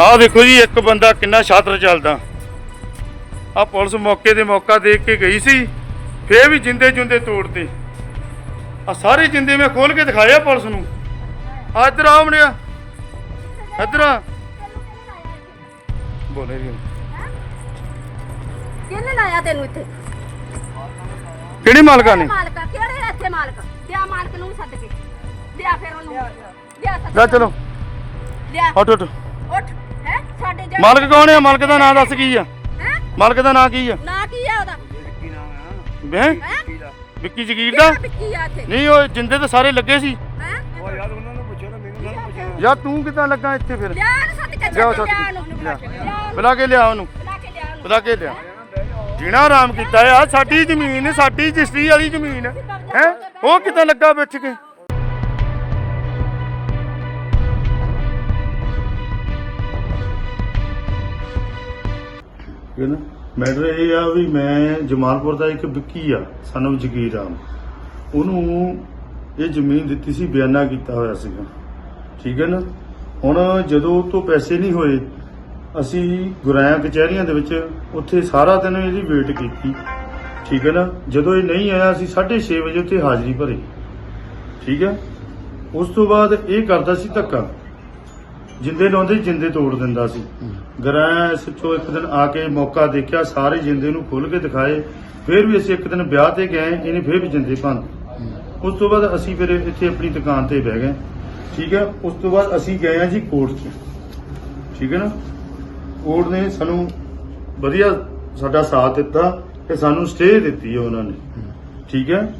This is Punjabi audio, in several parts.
ਆਹ ਦੇਖੋ ਜੀ ਇੱਕ ਬੰਦਾ ਕਿੰਨਾ ਸ਼ਾਤਰ ਚੱਲਦਾ। ਆ ਪੁਲਿਸ ਮੌਕੇ ਦੇ ਮੌਕਾ ਦੇਖ ਕੇ ਗਈ ਸੀ ਫੇਰ ਵੀ ਜਿੰਦੇ ਜੁੰਦੇ ਤੋੜਤੇ। ਆ ਸਾਰੇ ਜਿੰਦੇ ਮੈਂ ਖੋਲ ਕੇ ਦਿਖਾਇਆ ਪੁਲਿਸ ਨੂੰ। ਆ ਇੱਧਰ ਆ ਮੁੰਡਿਆ ਇੱਧਰ ਆ। ਬੋਲੇ ਜੀ। ਕਿਹਨੇ ਲਾਇਆ ਤੈਨੂੰ ਇੱਥੇ? ਕਿਹੜੀ ਮਾਲਕਾ ਨੇ? ਮਾਲਕਾ? ਕਿਹੜੇ ਇੱਥੇ ਮਾਲਕ? ਲਿਆ ਮਾਲਕ ਨੂੰ ਸੱਦ ਕੇ। ਲਿਆ ਫਿਰ ਉਹਨੂੰ। ਲਿਆ ਸੱਦ ਚਲੋ। ਲਿਆ। ਉੱਠ ਉੱਠ। ਉੱਠ। ਸਾਡੇ ਜਿਹੜੇ ਮਾਲਕ ਕੌਣ ਹੈ ਮਾਲਕ ਦਾ ਨਾਮ ਦੱਸ ਕੀ ਆ? ਹੈ? ਮਾਲਕ ਦਾ ਨਾਮ ਕੀ ਆ? ਨਾ ਕੀ ਆ ਉਹਦਾ? ਹੈ? ਵਿੱਕੀ ਜਗੀਰ ਦਾ? ਵਿੱਕੀ ਆ ਇੱਥੇ। ਨਹੀਂ ਉਹ ਜਿੰਦੇ ਤਾਂ ਸਾਰੇ ਲੱਗੇ ਸੀ। ਹੈ? ਯਾਰ ਤੂੰ ਕਿੱਦਾਂ ਲੱਗਾ ਇੱਥੇ ਫਿਰ? ਲਿਆ ਸੱਦ ਕੇ ਲਿਆਓ ਛੱਡ ਲਿਆ ਲਿਆ। ਬੁਲਾ ਕੇ ਲਿਆ ਉਹਨੂੰ। ਬੁਲਾ ਕੇ ਲਿਆ ਉਹਨੂੰ। ਬੁਲਾ ਕੇ ਲਿਆ। ਜੀਣਾ ਆਰਾਮ ਕੀਤਾ ਆ ਸਾਡੀ ਜ਼ਮੀਨ ਸਾਡੀ ਰਜਿਸਟਰੀ ਵਾਲੀ ਜ਼ਮੀਨ। ਹੈ? ਉਹ ਕਿੱਦਾਂ ਲੱਗਾ ਵਿੱਚ ਕੇ? ਠੀਕ ਹੈ ਨਾ। ਮੈਟਰ ਇਹ ਆ ਵੀ ਮੈਂ ਜਮਾਲਪੁਰ ਦਾ ਇੱਕ ਵਿੱਕੀ ਆ ਸਾਨੂੰ ਜਗੀਰ ਰਾਮ। ਉਹਨੂੰ ਇਹ ਜ਼ਮੀਨ ਦਿੱਤੀ ਸੀ, ਬਿਆਨਾ ਕੀਤਾ ਹੋਇਆ ਸੀਗਾ। ਠੀਕ ਹੈ ਨਾ? ਹੁਣ ਜਦੋਂ ਤੋਂ ਪੈਸੇ ਨਹੀਂ ਹੋਏ, ਅਸੀਂ ਗੁਰਾਇਆ ਕਚਹਿਰੀਆਂ ਦੇ ਵਿੱਚ ਉੱਥੇ ਸਾਰਾ ਦਿਨ ਇਹਦੀ ਵੇਟ ਕੀਤੀ। ਠੀਕ ਹੈ ਨਾ? ਜਦੋਂ ਇਹ ਨਹੀਂ ਆਇਆ, ਅਸੀਂ 6:30 ਵਜੇ ਉੱਥੇ ਹਾਜ਼ਰੀ ਭਰੀ। ਠੀਕ ਹੈ? ਉਸ ਤੋਂ ਬਾਅਦ ਇਹ ਕਰਦਾ ਸੀ ਧੱਕਾ। ਜਿੰਦੇ ਲਾਉਂਦੇ, ਜਿੰਦੇ ਤੋੜ ਦਿੰਦਾ ਸੀ। ਗਰਾਂ ਸੱਚੋ ਇੱਕ ਦਿਨ ਆ ਕੇ ਮੌਕਾ ਦੇਖਿਆ, ਸਾਰੇ ਜਿੰਦੇ ਨੂੰ ਖੋਲ ਕੇ ਦਿਖਾਏ। ਫਿਰ ਵੀ ਅਸੀਂ ਇੱਕ ਦਿਨ ਵਿਆਹ ਤੇ ਗਏ, ਇਹਨੇ ਫਿਰ ਵੀ ਜਿੰਦੇ ਭੰਨ ਉਸ ਤੋਂ ਬਾਅਦ ਅਸੀਂ ਫਿਰ ਇੱਥੇ ਆਪਣੀ ਦੁਕਾਨ ਤੇ ਬਹਿ ਗਏ। ਠੀਕ ਹੈ, ਉਸ ਤੋਂ ਬਾਅਦ ਅਸੀਂ ਗਏ ਆ ਜੀ ਕੋਰਟ 'ਚ। ਠੀਕ ਹੈ ਨਾ? ਕੋਰਟ ਨੇ ਸਾਨੂੰ ਵਧੀਆ ਸਾਡਾ ਸਾਥ ਦਿੱਤਾ ਤੇ ਸਾਨੂੰ ਸਟੇ ਦਿੱਤੀ ਹੈ ਉਹਨਾਂ ਨੇ। ਠੀਕ ਹੈ?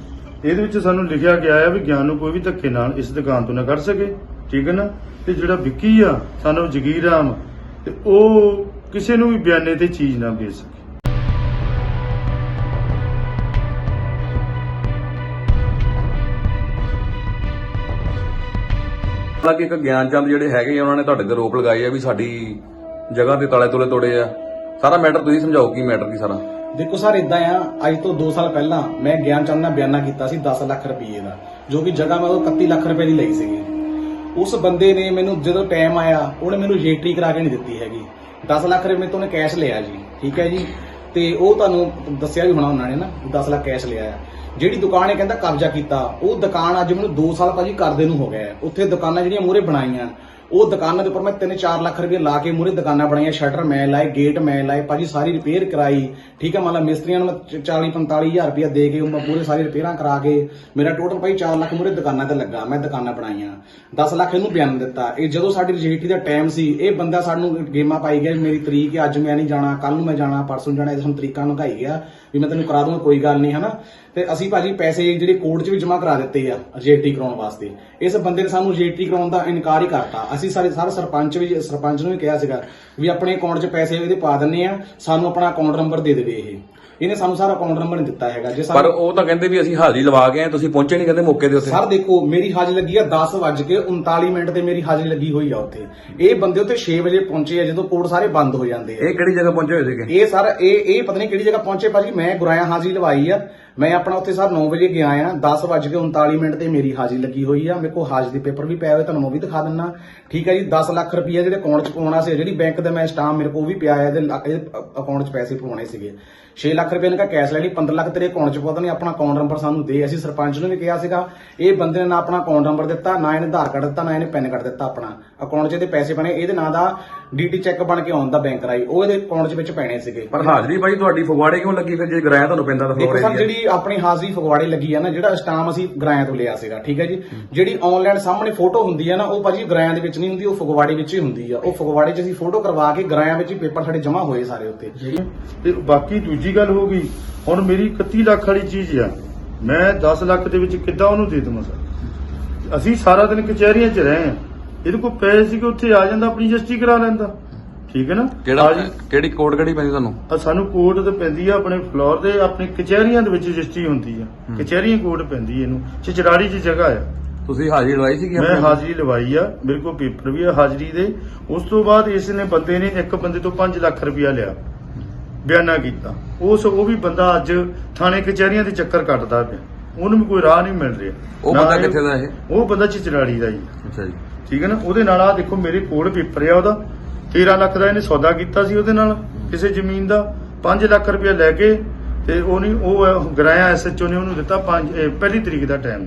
ਇਹਦੇ ਵਿੱਚ ਸਾਨੂੰ ਲਿਖਿਆ ਗਿਆ ਹੈ ਵੀ ਗਿਆਨ ਨੂੰ ਕੋਈ ਵੀ ਧੱਕੇ ਨਾਲ ਇਸ ਦੁਕਾਨ ਤੋਂ ਨਾ ਕਰ ਸਕੇ। ਠੀਕ ਹੈ ਨਾ? ਤੇ ਜਿਹੜਾ ਵਿੱਕੀ ਆ ਸਾਨੂੰ ਜਗੀਰ ਰਾਮ ਤੇ ਉਹ ਕਿਸੇ ਨੂੰ ਵੀ ਬਿਆਨੇ ਤੇ ਚੀਜ਼ ਨਾ ਵੇਚ ਸਕੇ। ਹਾਲਾਂਕਿ ਇੱਕ ਗਿਆਨ ਚੰਦ ਜਿਹੜੇ ਹੈਗੇ ਆ ਉਹਨਾਂ ਨੇ ਤੁਹਾਡੇ ਤੇ ਰੋਪ ਲਗਾਈ ਆ ਵੀ ਸਾਡੀ ਜਗ੍ਹਾ ਤੇ ਤਾਲੇ ਤੋਲੇ ਤੋੜੇ ਆ। ਸਾਰਾ ਮੈਟਰ ਤੁਸੀਂ ਸਮਝਾਓ ਕੀ ਮੈਟਰ ਕੀ ਸਾਰਾ? ਦੇਖੋ ਸਰ ਇਦਾਂ ਆ ਅੱਜ ਤੋਂ 2 ਸਾਲ ਪਹਿਲਾਂ ਮੈਂ ਗਿਆਨ ਚੰਦ ਨਾਲ ਬਿਆਨਾ ਕੀਤਾ ਸੀ 10 ਲੱਖ ਰੁਪਏ ਦਾ ਜੋ ਕਿ ਜਗ੍ਹਾ ਮੈਂ ਉਹ 31 ਲੱਖ ਰੁਪਏ ਦੀ ਲਈ ਸੀਗੀ। ਉਸ ਬੰਦੇ ਨੇ ਮੈਨੂੰ ਜਦੋਂ ਟਾਈਮ ਆਇਆ, ਉਹਨੇ ਮੈਨੂੰ ਰਜਿਸਟਰੀ ਕਰਾ ਕੇ ਨਹੀਂ ਦਿੱਤੀ ਹੈਗੀ। 10 ਲੱਖ ਰੁਪਏ ਤੋਂ ਉਹਨੇ ਕੈਸ਼ ਲਿਆ ਜੀ, ਠੀਕ ਹੈ ਜੀ? ਤੇ ਉਹ ਤੁਹਾਨੂੰ ਦੱਸਿਆ ਵੀ ਹੋਣਾ ਉਹਨਾਂ ਨੇ ਨਾ 10 ਲੱਖ ਕੈਸ਼ ਲਿਆ ਆ ਜਿਹੜੀ ਦੁਕਾਨ ਇਹ ਕਹਿੰਦਾ ਕਬਜ਼ਾ ਕੀਤਾ, ਉਹ ਦੁਕਾਨ ਅੱਜ ਮੈਨੂੰ 2 ਸਾਲ ਭਾਜੀ ਕਰਦੇ ਨੂੰ ਹੋ ਗਿਆ ਉੱਥੇ ਦੁਕਾਨਾਂ ਜਿਹੜੀਆਂ ਮੂਹਰੇ ਬਣਾਈਆਂ ਉਹ ਦੁਕਾਨਾਂ ਦੇ ਉੱਪਰ ਮੈਂ 3-4 ਲੱਖ ਰੁਪਏ ਲਾ ਕੇ ਮੂਹਰੇ ਦੁਕਾਨਾਂ ਬਣਾਈਆਂ, ਸ਼ਟਰ ਮੈਂ ਲਾਏ, ਗੇਟ ਮੈਂ ਲਾਏ, ਭਾਜੀ ਸਾਰੀ ਰਿਪੇਅਰ ਕਰਾਈ। ਠੀਕ ਹੈ, ਮੰਨ ਮਿਸਤਰੀਆਂ ਨੂੰ 40-45 ਰੁਪਏ ਦੇ ਕੇ ਮੈਂ ਪੂਰੇ ਸਾਰੀ ਰਿਪੇਅਰਾਂ ਕਰਾ ਕੇ ਮੇਰਾ ਟੋਟਲ ਭਾਈ 4 ਲੱਖ ਮੂਹਰੇ ਦੁਕਾਨਾਂ ਤੇ ਲੱਗਾ, ਮੈਂ ਦੁਕਾਨਾਂ ਬਣਾਈਆਂ। 10 ਲੱਖ ਇਹਨੂੰ ਬਿਆਨ ਦਿੱਤਾ। ਇਹ ਜਦੋਂ ਸਾਡੀ ਰਜਿਸਟਰੀ ਦਾ ਟਾਈਮ ਸੀ, ਇਹ ਬੰਦਾ ਸਾਨੂੰ ਗੇਮਾਂ ਪਾਈ ਗਿਆ ਮੇਰੀ ਤਰੀਕ ਹੈ, ਅੱਜ ਮੈਂ ਨਹੀਂ ਜਾਣਾ ਕੱਲ ਨੂੰ ਮੈਂ ਜਾਣਾ, ਪਰਸੋਂ ਜਾਣਾ ਇਹ ਸਾਨੂੰ ਤਰੀਕਾਂ ਲੰਘਾਈ ਗਿਆ ਵੀ ਮੈਂ ਤੈਨੂੰ ਕਰਾ ਦੂੰਗਾ, ਕੋਈ ਗੱਲ ਨਹੀਂ, ਹਨਾ? ਤੇ ਅਸੀਂ ਭਾਜੀ ਪੈਸੇ ਜਿਹੜੇ ਕੋਰਟ 'ਚ ਵੀ ਜਮ੍ਹਾਂ ਕਰਾ ਦਿੱਤੇ ਆ, ਰਜਿਸਟਰੀ ਕਰਾਉਣ ਵਾਸਤੇ। ਇਸ ਬੰਦੇ ਨੇ ਸਾਨੂੰ ਰਜਿਸਟਰੀ ਕਰਾਉਣ ਦਾ ਇਨਕਾਰ ਹੀ ਕਰਤਾ। ਅਸੀਂ ਸਾਰੇ ਸਾਰੇ ਸਰਪੰਚ ਵੀ ਸਰਪੰਚ ਨੂੰ ਵੀ ਕਿਹਾ ਸੀਗਾ ਵੀ ਆਪਣੇ ਅਕਾਊਂਟ 'ਚ ਪੈਸੇ ਇਹਦੇ ਪਾ ਦਿੰਨੇ ਆ ਸਾਨੂੰ ਆਪਣਾ ਅਕਾਊਂਟ ਨੰਬਰ ਦੇ ਦੇਵੇ ਇਹ। ਇਹਨੇ ਸਾਨੂੰ ਸਾਰਾ ਅਕਾਊਂਟ ਨੰਬਰ ਨਹੀਂ ਦਿੱਤਾ ਹੈਗਾ। ਜੇ ਪਰ ਉਹ ਤਾਂ ਕਹਿੰਦੇ ਵੀ ਅਸੀਂ ਹਾਜ਼ਰੀ ਲਵਾ ਗਏ ਆ ਤੁਸੀਂ ਪਹੁੰਚੇ ਨਹੀਂ ਕਹਿੰਦੇ ਮੌਕੇ ਤੇ ਉੱਥੇ ਸਰ ਦੇਖੋ ਮੇਰੀ ਹਾਜ਼ਰੀ ਲੱਗੀ ਆ 10 ਵੱਜ ਕੇ 39 ਮਿੰਟ ਤੇ ਮੇਰੀ ਹਾਜ਼ਰੀ ਲੱਗੀ ਹੋਈ ਆ ਉੱਥੇ। ਇਹ ਬੰਦੇ ਉੱਥੇ 6 ਵਜੇ ਪਹੁੰਚੇ ਆ ਜਦੋਂ ਕੋਰਟ ਸਾਰੇ ਬੰਦ ਹੋ ਜਾਂਦੇ ਆ। ਇਹ ਕਿਹੜੀ ਜਗ੍ਹਾ ਪਹੁੰਚੇ ਹੋਏ ਸੀਗੇ? ਇਹ ਸਰ ਇਹ ਇਹ ਪਤਾ ਨਹੀਂ ਕਿਹੜੀ ਜਗ੍ਹਾ ਪਹੁੰਚੇ ਭਾਜੀ ਮੈਂ ਗੁਰਾਇਆ ਹਾਜ਼ਰੀ ਲਵਾਈ ਆ। ਮੈਂ ਆਪਣਾ ਉੱਥੇ ਸਰ 9 ਵਜੇ ਗਿਆ ਆ 10 ਵੱਜ ਕੇ 39 ਮਿੰਟ ਤੇ ਮੇਰੀ ਹਾਜ਼ਰੀ ਲੱਗੀ ਹੋਈ ਆ, ਮੇਰੇ ਕੋਲ ਹਾਜ਼ਰੀ ਪੇਪਰ ਵੀ ਪਿਆ ਹੋਇਆ, ਤੁਹਾਨੂੰ ਉਹ ਵੀ ਦਿਖਾ ਦਿੰਨਾ। ਠੀਕ ਹੈ ਜੀ 10 ਲੱਖ ਰੁਪਏ ਜਿਹੜੇ ਅਕਾਊਂਟ 'ਚ ਪਾਉਣਾ ਸੀ, ਜਿਹੜੀ ਬੈਂਕ ਦਾ ਮੈਂ ਸਟਾਮ ਮੇਰੇ ਕੋਲ ਉਹ ਵੀ ਪਿਆ ਹੈ ਇਹਦੇ ਅਕਾਊਂਟ 'ਚ ਪੈਸੇ ਪਾਉਣੇ ਸੀਗੇ। 6 ਲੱਖ ਰੁਪਏ ਨੇ ਕਾ ਕੈਸ਼ ਲਈ 15 ਲੱਖ ਤੇਰੇ ਅਕਾਊਂਟ 'ਚ ਪਤਾ ਨਹੀਂ ਆਪਣਾ ਅਕਾਊਂਟ ਨੰਬਰ ਸਾਨੂੰ ਦੇ, ਅਸੀਂ ਸਰਪੰਚ ਨੂੰ ਵੀ ਕਿਹਾ ਸੀਗਾ, ਇਹ ਬੰਦੇ ਨੇ ਨਾ ਆਪਣਾ ਅਕਾਊਂਟ ਨੰਬਰ ਦਿੱਤਾ, ਨਾ ਇਹਨੇ ਆਧਾਰ ਕਾਰਡ ਦਿੱਤਾ, ਨਾ ਇਹਨੇ ਪੈਨ ਕਾਰਡ ਦਿੱਤਾ ਆਪਣਾ। ਅਕਾਊਂਟ 'ਚ ਇਹਦੇ ਪੈਸੇ ਬਣੇ, ਇਹਦੇ ਨਾਂ ਦਾ ਡੀਟੀ ਚੈੱਕ ਬਣ ਕੇ ਆਉਂਦਾ ਬੈਂਕ ਰਾਈ ਉਹ ਇਹਦੇ ਅਕਾਊਂਟ 'ਚ ਵਿੱਚ ਪੈਣੇ ਸੀਗੇ। ਪਰ ਹਾਜ਼ਰੀ ਭਾਈ ਤੁਹਾਡੀ ਫਗਵਾੜੇ ਕਿਉਂ ਲੱਗੀ? ਫਿਰ ਜੇ ਗਰਾਇਆ ਤੁਹਾਨੂੰ ਪੈਂਦਾ ਤਾਂ ਦੇਖੋ ਫਗਵਾੜੇ ਸਰ ਦੀ ਆ। ਜਿਹੜੀ ਆਪਣੀ ਹਾਜ਼ਰੀ ਫਗਵਾੜੇ ਲੱਗੀ ਆ ਨਾ ਜਿਹੜਾ ਸਟਾਮ ਅਸੀਂ ਗਰਾਇਆਂ ਤੋਂ ਲਿਆ ਸੀਗਾ ਠੀਕ ਹੈ ਜੀ? ਜਿਹੜੀ ਆਨਲਾਈਨ ਸਾਹਮਣੇ ਫੋਟੋ ਹੁੰਦੀ ਆ ਨਾ ਉਹ ਭਾਜੀ ਗਰਾਇਆਂ ਦੇ ਵਿੱਚ ਨਹੀਂ ਹੁੰਦੀ ਉਹ ਫਗਵਾੜੇ ਵਿੱਚ ਹੀ ਹੁੰਦੀ ਆ। ਉਹ ਫਗਵਾੜੇ 'ਚ ਅਸੀਂ ਫੋਟੋ ਕਰਵਾ ਕੇ ਗਰਾਇਆਂ ਵਿੱਚ ਹੀ ਪੇਪਰ ਸਾਡੇ ਜਮ੍ਹਾਂ ਹੋਏ ਸਾਰੇ ਉੱਤੇ। ਠੀਕ ਹੈ ਤੇ ਬਾਕੀ ਦੂਜੀ ਗੱਲ ਹੋ ਗਈ ਹੁਣ ਮੇਰੀ 31 ਲੱਖ ਵਾਲੀ ਚੀਜ਼ ਆ। ਮੈਂ 10 ਲੱਖ ਦੇ ਵਿੱਚ ਕਿੱਦਾਂ ਉਹਨੂੰ ਦੇ ਦਵਾਂ ਸਰ? ਅਸੀਂ ਸਾਰਾ ਦਿਨ ਕਚਹਿਰੀਆਂ 'ਚ ਰਹੇ ਆ। ਇਹਦੇ ਕੋਲ ਪੈਸੇ ਸੀ ਕਿ ਉੱਥੇ ਆ ਜਾਂਦਾ ਆਪਣੀ ਰਜਿਸਟਰੀ ਕਰਾ ਲੈਂਦਾ। ਠੀਕ ਹੈ ਨਾ? ਕਿਹੜਾ ਆ ਜੀ, ਕਿਹੜੀ ਕੋਡ ਕਿਹੜੀ ਪੈਂਦੀ ਤੁਹਾਨੂੰ? ਆ ਸਾਨੂੰ ਕੋਰਟ ਤੇ ਪੈਂਦੀ ਆ ਆਪਣੇ ਫਲੋਰ ਤੇ ਆਪਣੀ ਕਚਹਿਰੀਆਂ ਦੇ ਵਿੱਚ ਰਜਿਸਟਰੀ ਹੁੰਦੀ ਆ। ਕਚਹਿਰੀਆਂ ਕੋਰਟ ਪੈਂਦੀ ਇਹਨੂੰ। ਚਚਰਾੜੀ 'ਚ ਜਗ੍ਹਾ ਆ। ਤੁਸੀਂ ਹਾਜ਼ਰੀ ਲਵਾਈ ਸੀਗੀ ਮੈਂ ਆਪਣੀ? ਹਾਜ਼ਰੀ ਲਵਾਈ ਆ ਮੇਰੇ ਕੋਲ ਪੇਪਰ ਵੀ ਆ ਹਾਜ਼ਰੀ ਦੇ। ਉਸ ਤੋਂ ਬਾਅਦ ਇਸ ਨੇ ਬੰਦੇ ਨੇ ਇੱਕ ਬੰਦੇ ਤੋਂ 5 ਲੱਖ ਰੁਪਇਆ ਲਿਆ। ਬਿਆਨਾ ਕੀਤਾ। ਉਸ ਉਹ ਵੀ ਬੰਦਾ ਅੱਜ ਥਾਣੇ ਕਚਹਿਰੀਆਂ ਦੇ ਚੱਕਰ ਕੱਟਦਾ ਪਿਆ। ਉਹਨੂੰ ਵੀ ਕੋਈ ਰਾਹ ਨਹੀਂ ਮਿਲ ਰਿਹਾ। ਉਹ ਨਾ ਬੰਦਾ ਇਹ- ਕਿੱਥੇ ਦਾ ਇਹ? ਉਹ ਬੰਦਾ ਚਚਰਾੜੀ ਦਾ ਜੀ ਅੱਛਾ ਜੀ। ਠੀਕ ਹੈ ਨਾ? ਉਹਦੇ ਨਾਲ ਆ ਦੇਖੋ, ਮੇਰੇ ਕੋਲ ਪੇਪਰ ਆ ਉਹਦਾ। 13 ਲੱਖ ਦਾ ਇਹਨੇ ਸੌਦਾ ਕੀਤਾ ਸੀ ਉਹਦੇ ਨਾਲ, ਕਿਸੇ ਜ਼ਮੀਨ ਦਾ। 5 ਲੱਖ ਰੁਪਇਆ ਲੈ ਕੇ ਤੇ ਉਹ ਨਹੀਂ ਉਹ ਗਰਾਇਆ ਐਸਐਚਓ ਨੇ ਉਹਨੂੰ ਦਿੱਤਾ 5 ਪਹਿਲੀ ਤਰੀਕ ਦਾ ਟਾਈਮ